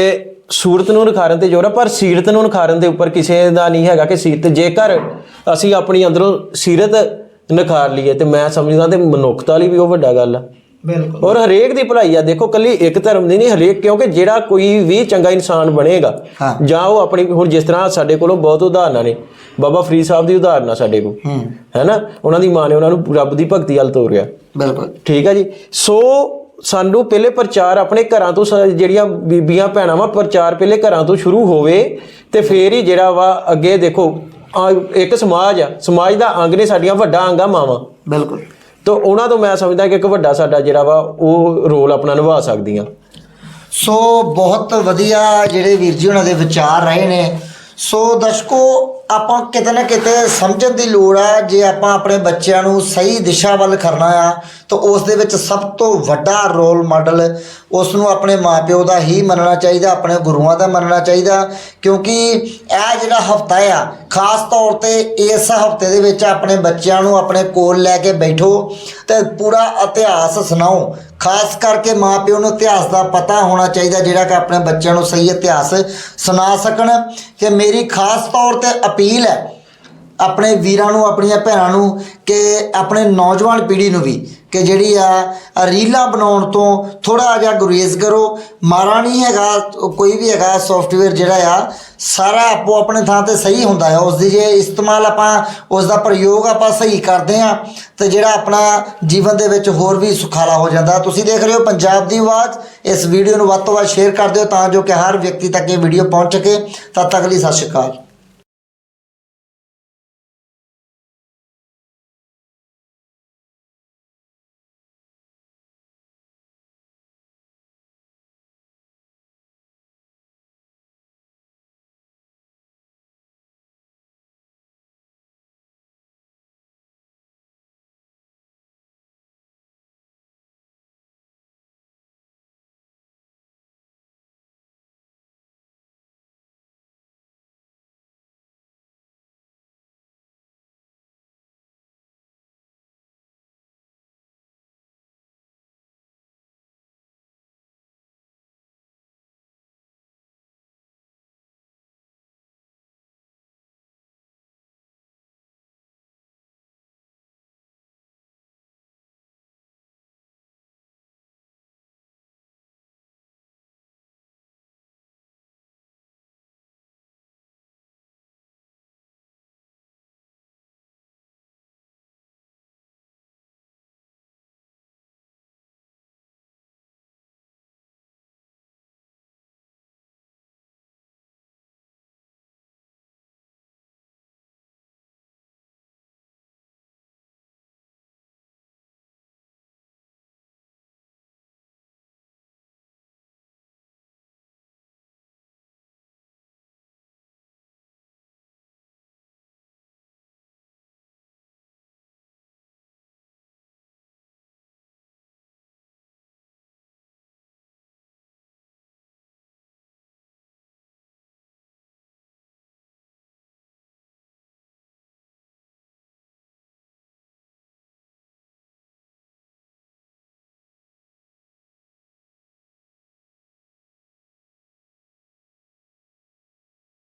ਸੂਰਤ ਨੂੰ ਨਿਖਾਰਨ ਤੇ ਜ਼ੋਰ ਆ ਪਰ ਸੀਰਤ ਨੂੰ ਨਿਖਾਰਨ ਦੇ ਉੱਪਰ ਕਿਸੇ ਦਾ ਨਹੀਂ ਹੈਗਾ ਕਿ ਸੀਰਤ ਜੇਕਰ ਅਸੀਂ ਆਪਣੀ ਅੰਦਰੋਂ ਸੀਰਤ ਨਿਖਾਰ ਲਈਏ ਤੇ ਮੈਂ ਸਮਝਦਾ ਤੇ ਮਨੁੱਖਤਾ ਲਈ ਵੀ ਉਹ ਵੱਡਾ ਗੱਲ ਆ।
ਬਿਲਕੁਲ।
ਔਰ ਹਰੇਕ ਦੀ ਭਲਾਈ ਆ ਦੇਖੋ ਕੱਲੀ ਇੱਕ ਧਰਮ ਦੀ ਨਹੀਂ ਹਰੇਕ ਕਿਉਂਕਿ ਜਿਹੜਾ ਕੋਈ ਵੀ ਚੰਗਾ ਇਨਸਾਨ ਬਣੇਗਾ
ਹਾਂ।
ਜਾਂ ਉਹ ਆਪਣੀ ਹੁਣ ਜਿਸ ਤਰ੍ਹਾਂ ਸਾਡੇ ਕੋਲੋਂ ਬਹੁਤ ਉਦਾਹਰਨਾਂ ਨੇ ਬਾਬਾ ਫਰੀਦ ਸਾਹਿਬ ਦੀ ਉਦਾਹਰਨ ਆ ਸਾਡੇ ਕੋਲ
ਹੂੰ।
ਹੈਨਾ ਉਹਨਾਂ ਦੀ ਮਾਂ ਨੇ ਉਹਨਾਂ ਨੂੰ ਰੱਬ ਦੀ ਭਗਤੀ ਵੱਲ ਤੋਰਿਆ।
ਬਿਲਕੁਲ।
ਠੀਕ ਹੈ ਜੀ। ਸੋ ਸਾਨੂੰ ਪਹਿਲੇ ਪ੍ਰਚਾਰ ਆਪਣੇ ਘਰਾਂ ਤੋਂ ਜਿਹੜੀਆਂ ਬੀਬੀਆਂ ਭੈਣਾਂ ਵਾ ਪ੍ਰਚਾਰ ਪਹਿਲੇ ਘਰਾਂ ਤੋਂ ਸ਼ੁਰੂ ਹੋਵੇ ਤੇ ਫੇਰ ਹੀ ਜਿਹੜਾ ਵਾ ਅੱਗੇ ਦੇਖੋ ਆ ਇੱਕ ਸਮਾਜ ਆ ਸਮਾਜ ਦਾ ਅੰਗ ਨੇ ਸਾਡੀਆਂ ਵੱਡਾ ਅੰਗ ਆ ਮਾਵਾਂ।
ਬਿਲਕੁਲ।
ਤਾਂ ਉਹਨਾਂ ਤੋਂ ਮੈਂ ਸਮਝਦਾ ਕਿ ਇੱਕ ਵੱਡਾ ਸਾਡਾ ਜਿਹੜਾ ਵਾ ਉਹ ਰੋਲ ਆਪਣਾ ਨਿਭਾ ਸਕਦੀਆਂ।
ਸੋ ਬਹੁਤ ਵਧੀਆ ਜਿਹੜੇ ਵੀਰ ਜੀ ਉਹਨਾਂ ਦੇ ਵਿਚਾਰ ਰਹੇ ਨੇ। ਸੋ ਦਰਸ਼ਕੋ ਆਪਾਂ ਕਿਤੇ ਨਾ ਕਿਤੇ ਸਮਝਣ ਦੀ ਲੋੜ ਆ, ਜੇ ਆਪਾਂ ਆਪਣੇ ਬੱਚਿਆਂ ਨੂੰ ਸਹੀ ਦਿਸ਼ਾ ਵੱਲ ਕਰਨਾ ਆ, ਤਾਂ ਉਸ ਦੇ ਵਿੱਚ ਸਭ ਤੋਂ ਵੱਡਾ ਰੋਲ ਮਾਡਲ ਉਸ ਨੂੰ ਆਪਣੇ ਮਾਪਿਓ ਦਾ ਹੀ ਮੰਨਣਾ ਚਾਹੀਦਾ, ਆਪਣੇ ਗੁਰੂਆਂ ਦਾ ਮੰਨਣਾ ਚਾਹੀਦਾ, ਕਿਉਂਕਿ ਇਹ ਜਿਹੜਾ ਹਫਤਾ ਆ, ਖਾਸ ਤੌਰ ਤੇ ਇਸ ਹਫ਼ਤੇ ਦੇ ਵਿੱਚ ਆਪਣੇ ਬੱਚਿਆਂ ਨੂੰ ਆਪਣੇ ਕੋਲ ਲੈ ਕੇ ਬੈਠੋ ਤੇ ਪੂਰਾ ਇਤਿਹਾਸ ਸੁਣਾਓ। ਖਾਸ ਕਰਕੇ ਮਾਪਿਓ ਨੂੰ ਇਤਿਹਾਸ ਦਾ ਪਤਾ ਹੋਣਾ ਚਾਹੀਦਾ, ਜਿਹੜਾ ਕਿ ਆਪਣੇ ਬੱਚਿਆਂ ਨੂੰ ਸਹੀ ਇਤਿਹਾਸ ਸੁਣਾ ਸਕਣ। ਕਿ ਮੇਰੀ ਖਾਸ ਤੌਰ ਤੇ ਅਪੀਲ ਹੈ ਆਪਣੇ ਵੀਰਾਂ ਨੂੰ, ਆਪਣੀਆਂ ਭੈਣਾਂ ਨੂੰ ਕਿ ਆਪਣੇ ਨੌਜਵਾਨ ਪੀੜ੍ਹੀ ਨੂੰ ਵੀ ਕਿ ਜਿਹੜੀ ਆ ਰੀਲਾਂ ਬਣਾਉਣ ਤੋਂ ਥੋੜਾ ਜਿਹਾ ਗੁਰੇਜ਼ ਕਰੋ। ਮਾਰਾ ਨਹੀਂ ਹੈਗਾ, ਕੋਈ ਵੀ ਹੈਗਾ ਸੌਫਟਵੇਅਰ ਜਿਹੜਾ ਆ, ਸਾਰਾ ਆਪੋ ਆਪਣੇ ਥਾਂ ਤੇ ਸਹੀ ਹੁੰਦਾ ਹੈ। ਉਸ ਦੀ ਜੇ ਇਸਤੇਮਾਲ ਆਪਾਂ ਉਸ ਦਾ ਪ੍ਰਯੋਗ ਆਪਾਂ ਸਹੀ ਕਰਦੇ ਆ ਤੇ ਜਿਹੜਾ ਆਪਣਾ ਜੀਵਨ ਦੇ ਵਿੱਚ ਹੋਰ ਵੀ ਸੁਖਾਲਾ ਹੋ ਜਾਂਦਾ। ਤੁਸੀਂ ਦੇਖ ਰਹੇ ਹੋ ਪੰਜਾਬ ਦੀ ਆਵਾਜ਼। ਇਸ ਵੀਡੀਓ ਨੂੰ ਵੱਧ ਤੋਂ ਵੱਧ ਸ਼ੇਅਰ ਕਰ ਦਿਓ ਤਾਂ ਜੋ ਕਿ ਹਰ ਵਿਅਕਤੀ ਤੱਕ ਇਹ ਵੀਡੀਓ ਪਹੁੰਚ ਸਕੇ। ਤਦ ਤੱਕ ਲਈ ਸਤਿ ਸ਼੍ਰੀ ਅਕਾਲ।